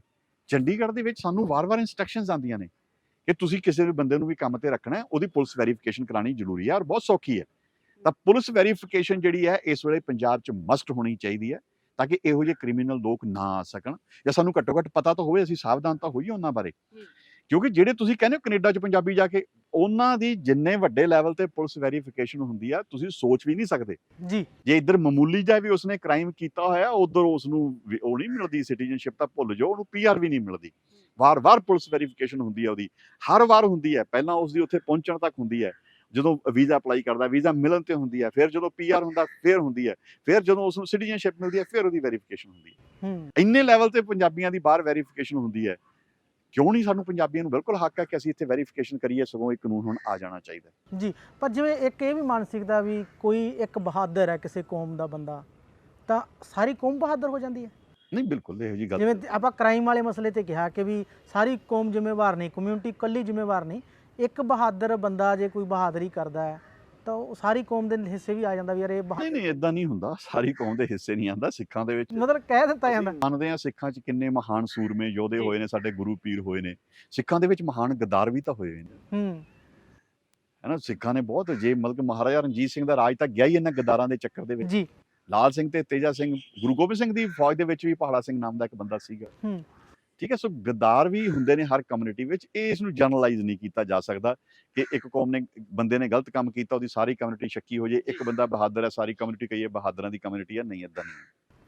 ਚੰਡੀਗੜ੍ਹ ਦੇ ਵਿੱਚ ਸਾਨੂੰ ਵਾਰ-ਵਾਰ ਇਨਸਟਰਕਸ਼ਨਸ ਆਉਂਦੀਆਂ ਨੇ ਕਿ ਤੁਸੀਂ ਕਿਸੇ ਵੀ ਬੰਦੇ ਨੂੰ ਵੀ ਕੰਮ ਤੇ ਰੱਖਣਾ ਹੈ ਉਹਦੀ ਪੁਲਿਸ ਵੈਰੀਫਿਕੇਸ਼ਨ ਕਰਾਣੀ ਜ਼ਰੂਰੀ ਹੈ ਔਰ ਬਹੁਤ ਸੌਖੀ ਹੈ। ਤਾਂ ਪੁਲਿਸ ਵੈਰੀਫਿਕੇਸ਼ਨ ਜਿਹੜੀ ਹੈ ਇਸ ਵੇਲੇ ਪੰਜਾਬ 'ਚ ਮਸਟ ਹੋਣੀ ਚਾਹੀਦੀ ਹੈ ਤਾਂ ਕਿ ਇਹੋ ਜਿਹੇ ਕ੍ਰਿਮੀਨਲ ਲੋਕ ਨਾ ਆ ਸਕਣ ਜਾਂ ਸਾਨੂੰ ਘੱਟੋ ਘੱਟ ਪਤਾ ਤਾਂ ਹੋਵੇ ਅਸੀਂ ਸਾਵਧਾਨ ਤਾਂ ਹੋਈਏ ਉਹਨਾਂ ਬਾਰੇ। ਕਿਉਂਕਿ ਜਿਹੜੇ ਤੁਸੀਂ ਕਹਿੰਦੇ ਹੋ ਕੈਨੇਡਾ 'ਚ ਪੰਜਾਬੀ ਜਾ ਕੇ ਉਹਨਾਂ ਦੀ ਜਿੰਨੇ ਵੱਡੇ ਲੈਵਲ ਤੇ ਪੁਲਿਸ ਵੈਰੀਫਿਕੇਸ਼ਨ ਹੁੰਦੀ ਆ ਤੁਸੀਂ ਸੋਚ ਵੀ ਨਹੀਂ ਸਕਦੇ। ਜੀ। ਜੇ ਇੱਧਰ ਮਾਮੂਲੀ ਜਿਹਾ ਵੀ ਉਸਨੇ ਕ੍ਰਾਈਮ ਕੀਤਾ ਹੋਇਆ ਉਧਰ ਉਸ ਨੂੰ ਵੀ ਉਹ ਨਹੀਂ ਮਿਲਦੀ ਸਿਟੀਜ਼ਨਸ਼ਿਪ ਤਾਂ ਭੁੱਲ ਜਾਓ ਉਹਨੂੰ ਪੀਆਰ ਵੀ ਨਹੀਂ ਮਿਲਦੀ। ਵਾਰ-ਵਾਰ ਪੁਲਿਸ ਵੈਰੀਫਿਕੇਸ਼ਨ ਹੁੰਦੀ ਹੈ ਉਹਦੀ ਹਰ ਵਾਰ ਹੁੰਦੀ ਹੈ ਪਹਿਲਾਂ ਉਸ ਦੀ ਉੱਥੇ ਪਹੁੰਚਣ ਤੱਕ ਹੁੰਦੀ ਹੈ। ਜਦੋਂ ਵੀਜ਼ਾ ਅਪਲਾਈ ਕਰਦਾ ਵੀਜ਼ਾ ਮਿਲਣ ਤੇ ਹੁੰਦੀ ਹੈ ਫਿਰ ਜਦੋਂ ਪੀਆਰ ਹੁੰਦਾ ਫਿਰ ਹੁੰਦੀ ਹੈ ਫਿਰ ਜਦੋਂ ਉਸ ਨੂੰ ਸਿਟੀਜ਼ਨਸ਼ਿਪ ਮਿਲਦੀ ਹੈ ਫਿਰ ਉਹਦੀ ਵੈਰੀਫਿਕੇਸ਼ਨ ਹੁੰਦੀ ਹੈ। ਇੰਨੇ ਲੈਵਲ ਤੇ ਪੰਜਾਬੀਆਂ ਦੀ ਬਾਹਰ ਵੈਰੀਫਿਕੇਸ਼ਨ ਹੁੰਦੀ ਹੈ ਕਿਉਂ ਨਹੀਂ ਸਾਨੂੰ ਪੰਜਾਬੀਆਂ ਨੂੰ ਬਿਲਕੁਲ ਹੱਕ ਹੈ ਕਿ ਅਸੀਂ ਇੱਥੇ ਵੈਰੀਫਿਕੇਸ਼ਨ ਕਰੀਏ ਸਗੋਂ ਇਹ ਕਾਨੂੰਨ ਹੁਣ ਆ ਜਾਣਾ ਚਾਹੀਦਾ। ਜੀ ਪਰ ਜਿਵੇਂ ਇੱਕ ਇਹ ਵੀ ਮਾਨਸਿਕਤਾ ਵੀ ਕੋਈ ਇੱਕ ਬਹਾਦਰ ਹੈ ਕਿਸੇ ਕੌਮ ਦਾ ਬੰਦਾ ਤਾਂ ਸਾਰੀ ਕੌਮ ਬਹਾਦਰ ਹੋ ਜਾਂਦੀ ਹੈ। ਨਹੀਂ ਬਿਲਕੁਲ ਇਹੋ ਜੀ ਗੱਲ ਜਿਵੇਂ ਆਪਾਂ ਕ੍ਰਾਈਮ ਵਾਲੇ ਮਸਲੇ ਤੇ ਕਿਹਾ ਕਿ ਵੀ ਸਾਰੀ ਕੌਮ ਜ਼ਿੰਮੇਵਾਰ ਨਹੀਂ ਕਮਿਊਨਿਟੀ ਇਕੱਲੀ ਜ਼ਿੰਮੇਵਾਰ ਨਹੀਂ ਇੱਕ ਬਹਾਦਰ ਬੰਦਾ ਜੇ ਕੋਈ ਬਹਾਦਰੀ ਕਰਦਾ ਹੈ ਤਾਂ ਉਹ ਸਾਰੀ ਕੌਮ ਦੇ ਹਿੱਸੇ ਵੀ ਆ ਜਾਂਦਾ ਵੀ ਯਾਰ ਇਹ ਬਹਾ- ਨਹੀਂ ਨਹੀਂ ਇਦਾਂ ਨਹੀਂ ਹੁੰਦਾ। ਸਾਰੀ ਕੌਮ ਦੇ ਹਿੱਸੇ ਨਹੀਂ ਆਂਦਾ ਸਿੱਖਾਂ ਦੇ ਵਿੱਚ। ਮਤਲਬ ਕਹਿ ਦਿੱਤਾ ਜਾਂਦਾ। ਅਸੀਂ ਮੰਨਦੇ ਆ ਸਿੱਖਾਂ 'ਚ ਕਿੰਨੇ ਮਹਾਨ ਸੂਰਮੇ ਯੋਧੇ। ਹੋਏ ਨੇ ਸਾਡੇ ਗੁਰੂ ਪੀਰ ਹੋਏ ਨੇ। ਸਿੱਖਾਂ ਦੇ ਵਿੱਚ ਮਹਾਨ ਗਦਾਰ ਵੀ ਤਾਂ ਹੋਏ ਨੇ। ਹੂੰ। ਹੈਨਾ ਸਿੱਖਾਂ ਨੇ ਬਹੁਤ ਜੇ ਮਤਲਬ ਕਿ ਮਹਾਰਾਜਾ ਰਣਜੀਤ ਸਿੰਘ ਦਾ ਰਾਜ ਤਾਂ ਗਿਆ ਹੀ ਇਹਨਾਂ ਗਦਾਰਾਂ ਦੇ ਚੱਕਰ ਦੇ ਵਿੱਚ। ਜੀ। ਲਾਲ ਸਿੰਘ ਤੇ ਤੇਜਾ ਸਿੰਘ ਗੁਰੂ ਗੋਬਿੰਦ ਸਿੰਘ ਦੀ ਫੌਜ ਦੇ ਵਿੱਚ ਵੀ ਪਹਾੜਾ ਸਿੰਘ ਨਾਮ ਦਾ ਇੱਕ ਬੰਦਾ ਸੀਗਾ। ਹੂੰ। ਠੀਕ ਹੈ ਸੋ ਗਦਾਰ ਵੀ ਹੁੰਦੇ ਨੇ ਹਰ ਕਮਿਊਨਿਟੀ ਵਿੱਚ ਇਹ ਇਸ ਨੂੰ ਜਨਰਲਾਈਜ਼ ਨਹੀਂ ਕੀਤਾ ਜਾ ਸਕਦਾ ਕਿ ਇੱਕ ਕੌਮ ਨੇ ਬੰਦੇ ਨੇ ਗਲਤ ਕੰਮ ਕੀਤਾ ਉਹਦੀ ਸਾਰੀ ਕਮਿਊਨਿਟੀ ਸ਼ੱਕੀ ਹੋ ਜੇ ਇੱਕ ਬੰਦਾ ਬਹਾਦਰ ਹੈ ਸਾਰੀ ਕਮਿਊਨਿਟੀ ਕਹੀਏ ਬਹਾਦਰਾਂ ਦੀ ਕਮਿਊਨਿਟੀ ਹੈ ਨਹੀਂ ਇਦਾਂ ਨਹੀਂ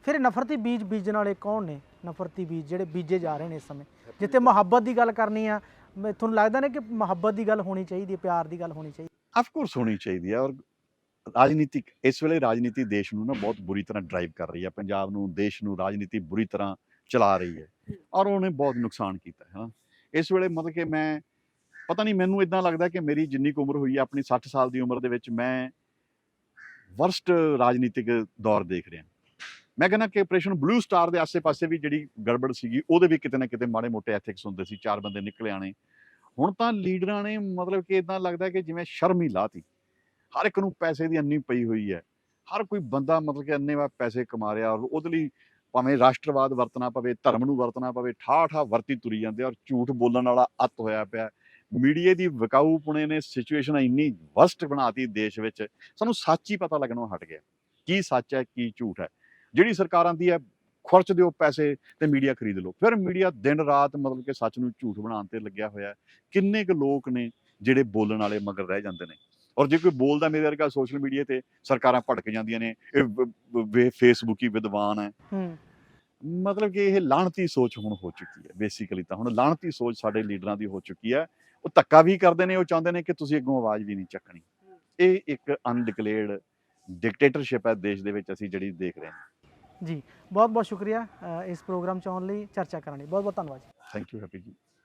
ਫਿਰ ਨਫ਼ਰਤੀ ਬੀਜ ਬੀਜਣ ਵਾਲੇ ਕੌਣ ਨੇ? ਨਫ਼ਰਤੀ ਬੀਜ ਜਿਹੜੇ ਬੀਜੇ ਜਾ ਰਹੇ ਨੇ ਇਸ ਸਮੇਂ। ਜਿੱਥੇ ਮੁਹੱਬਤ ਦੀ ਗੱਲ ਕਰਨੀ ਆ ਤੁਹਾਨੂੰ ਲੱਗਦਾ ਨਾ ਕਿ ਮੁਹੱਬਤ ਦੀ ਗੱਲ ਹੋਣੀ ਚਾਹੀਦੀ ਹੈ ਪਿਆਰ ਦੀ ਗੱਲ ਹੋਣੀ ਚਾਹੀਦੀ ਆਫ ਕੋਰਸ ਹੋਣੀ ਚਾਹੀਦੀ ਹੈ ਔਰ ਰਾਜਨੀਤਿਕ ਇਸ ਵੇਲੇ ਰਾਜਨੀਤੀ ਦੇਸ਼ ਨੂੰ ਨਾ ਬਹੁਤ ਬੁਰੀ ਤਰ੍ਹਾਂ ਡਰਾਈਵ ਕਰ ਰਹੀ ਹੈ ਪੰਜਾਬ ਨੂੰ ਦੇਸ਼ ਨੂੰ ਰਾਜਨੀਤੀ ਬੁਰੀ ਤਰ੍ਹਾਂ ਚਲਾ ਰਹੀ ਹੈ। ਔਰ ਉਹਨੇ ਬਹੁਤ ਨੁਕਸਾਨ ਕੀਤਾ, ਹੈ ਨਾ? ਇਸ ਵੇਲੇ ਮਤਲਬ ਕਿ ਮੈਂ, ਪਤਾ ਨਹੀਂ ਮੈਨੂੰ ਇਦਾਂ ਲੱਗਦਾ ਕਿ ਮੇਰੀ ਜਿੰਨੀ ਕੁ ਉਮਰ ਹੋਈ ਹੈ ਆਪਣੀ 60 ਸਾਲ ਦੀ ਉਮਰ ਦੇ ਵਿੱਚ ਮੈਂ ਵਰਸਟ ਰਾਜਨੀਤਿਕ ਦੌਰ ਦੇਖ ਰਿਹਾ। ਮੈਂ ਕਹਿੰਦਾ ਕਿ ਆਪਰੇਸ਼ਨ ਬਲੂ ਸਟਾਰ ਦੇ ਆਸੇ-ਪਾਸੇ ਵੀ ਜਿਹੜੀ ਗੜਬੜ ਸੀਗੀ, ਉਹਦੇ ਵੀ ਕਿਤੇ ਨਾ ਕਿਤੇ ਮਾੜੇ ਮੋਟੇ ਐਥਿਕਸ ਹੁੰਦੇ ਸੀ, ਚਾਰ ਬੰਦੇ ਨਿਕਲੇ ਆਣੇ। ਹੁਣ ਤਾਂ ਲੀਡਰਾਂ ਨੇ ਮਤਲਬ ਕਿ ਇਦਾਂ ਲੱਗਦਾ ਕਿ ਜਿਵੇਂ ਸ਼ਰਮ ਹੀ ਲਾਤੀ। ਹਰ ਇੱਕ ਨੂੰ ਪੈਸੇ ਦੀ ਅੰਨੀ ਪਈ ਹੋਈ ਹੈ। ਹਰ ਕੋਈ ਬੰਦਾ ਮਤਲਬ ਕਿ ਅੰਨੇ ਵਾ ਪੈਸੇ ਕਮਾ ਰਿਹਾ ਔਰ ਉਹਦੇ ਲਈ ਭਾਵੇਂ ਰਾਸ਼ਟਰਵਾਦ ਵਰਤਣਾ ਪਵੇ, ਧਰਮ ਨੂੰ ਵਰਤਣਾ ਪਵੇ ਠਾਹ ਠਾਹ ਵਰਤੀ ਤੁਰੀ ਜਾਂਦੇ ਔਰ ਝੂਠ ਬੋਲਣ ਵਾਲਾ ਅੱਤ ਹੋਇਆ ਪਿਆ ਮੀਡੀਆ ਦੀ ਵਿਕਾਊਪੁਣੇ ਨੇ ਸਿਚੁਏਸ਼ਨ ਇੰਨੀ ਵਸਟ ਬਣਾਤੀ ਦੇਸ਼ ਵਿੱਚ, ਸਾਨੂੰ ਸੱਚ ਹੀ ਪਤਾ ਲੱਗਣੋਂ ਹਟ ਗਿਆ। ਕੀ ਸੱਚ ਹੈ, ਕੀ ਝੂਠ ਹੈ? ਜਿਹੜੀ ਸਰਕਾਰ ਆਂਦੀ ਹੈ, ਖਰਚ ਦਿਓ ਪੈਸੇ ਤੇ ਮੀਡੀਆ ਖਰੀਦ ਲਓ। ਫਿਰ ਮੀਡੀਆ ਦਿਨ ਰਾਤ ਮਤਲਬ ਕਿ ਸੱਚ ਨੂੰ ਝੂਠ ਬਣਾਉਣ ਤੇ ਲੱਗਿਆ ਹੋਇਆ ਕਿੰਨੇ ਕੁ ਲੋਕ ਨੇ ਜਿਹੜੇ ਬੋਲਣ ਵਾਲੇ ਮਗਰ ਰਹਿ ਜਾਂਦੇ ਨੇ? ਔਰ ਜੇ ਕੋਈ ਬੋਲਦਾ ਮੇਰੇ ਵਰਗਾ ਸੋਸ਼ਲ ਮੀਡੀਆ ਤੇ ਸਰਕਾਰਾਂ ਭੜਕ ਜਾਂਦੀਆਂ ਨੇ, ਇਹ ਵ- ਵ- ਫੇਸਬੁੱਕੀ ਵਿਦਵਾਨ ਹੈ। ਮਤਲਬ ਕਿ ਇਹ ਲਾਹਣਤੀ ਸੋਚ ਹੁਣ ਹੋ ਚੁੱਕੀ ਹੈ ਬੇਸਿਕਲੀ ਤਾਂ ਹੁਣ ਲਾਹਣਤੀ ਸੋਚ ਸਾਡੇ ਲੀਡਰਾਂ ਦੀ ਹੋ ਚੁੱਕੀ ਹੈ। ਉਹ ਧੱਕਾ ਵੀ ਕਰਦੇ ਨੇ ਉਹ ਚਾਹੁੰਦੇ ਨੇ ਕਿ ਤੁਸੀਂ ਅੱਗੋਂ ਆਵਾਜ਼ ਵੀ ਨਹੀਂ ਚੱਕਣੀ। ਇਹ ਇੱਕ ਅਨਡਿਕਲੇਅਰਡ ਡਿਕਟੇਟਰਸ਼ਿਪ ਹੈ ਦੇਸ਼ ਦੇ ਵਿੱਚ ਅਸੀਂ ਜਿਹੜੀ ਦੇਖ ਰਹੇ ਹਾਂ। ਜੀ ਬਹੁਤ ਬਹੁਤ ਸ਼ੁਕਰੀਆ ਇਸ ਪ੍ਰੋਗਰਾਮ ਚ ਆਉਣ ਲਈ ਚਰਚਾ ਕਰਨ ਲਈ। ਬਹੁਤ ਬਹੁਤ ਧੰਨਵਾਦ ਜੀ। ਥੈਂਕ ਯੂ ਹੈਪੀ ਜੀ।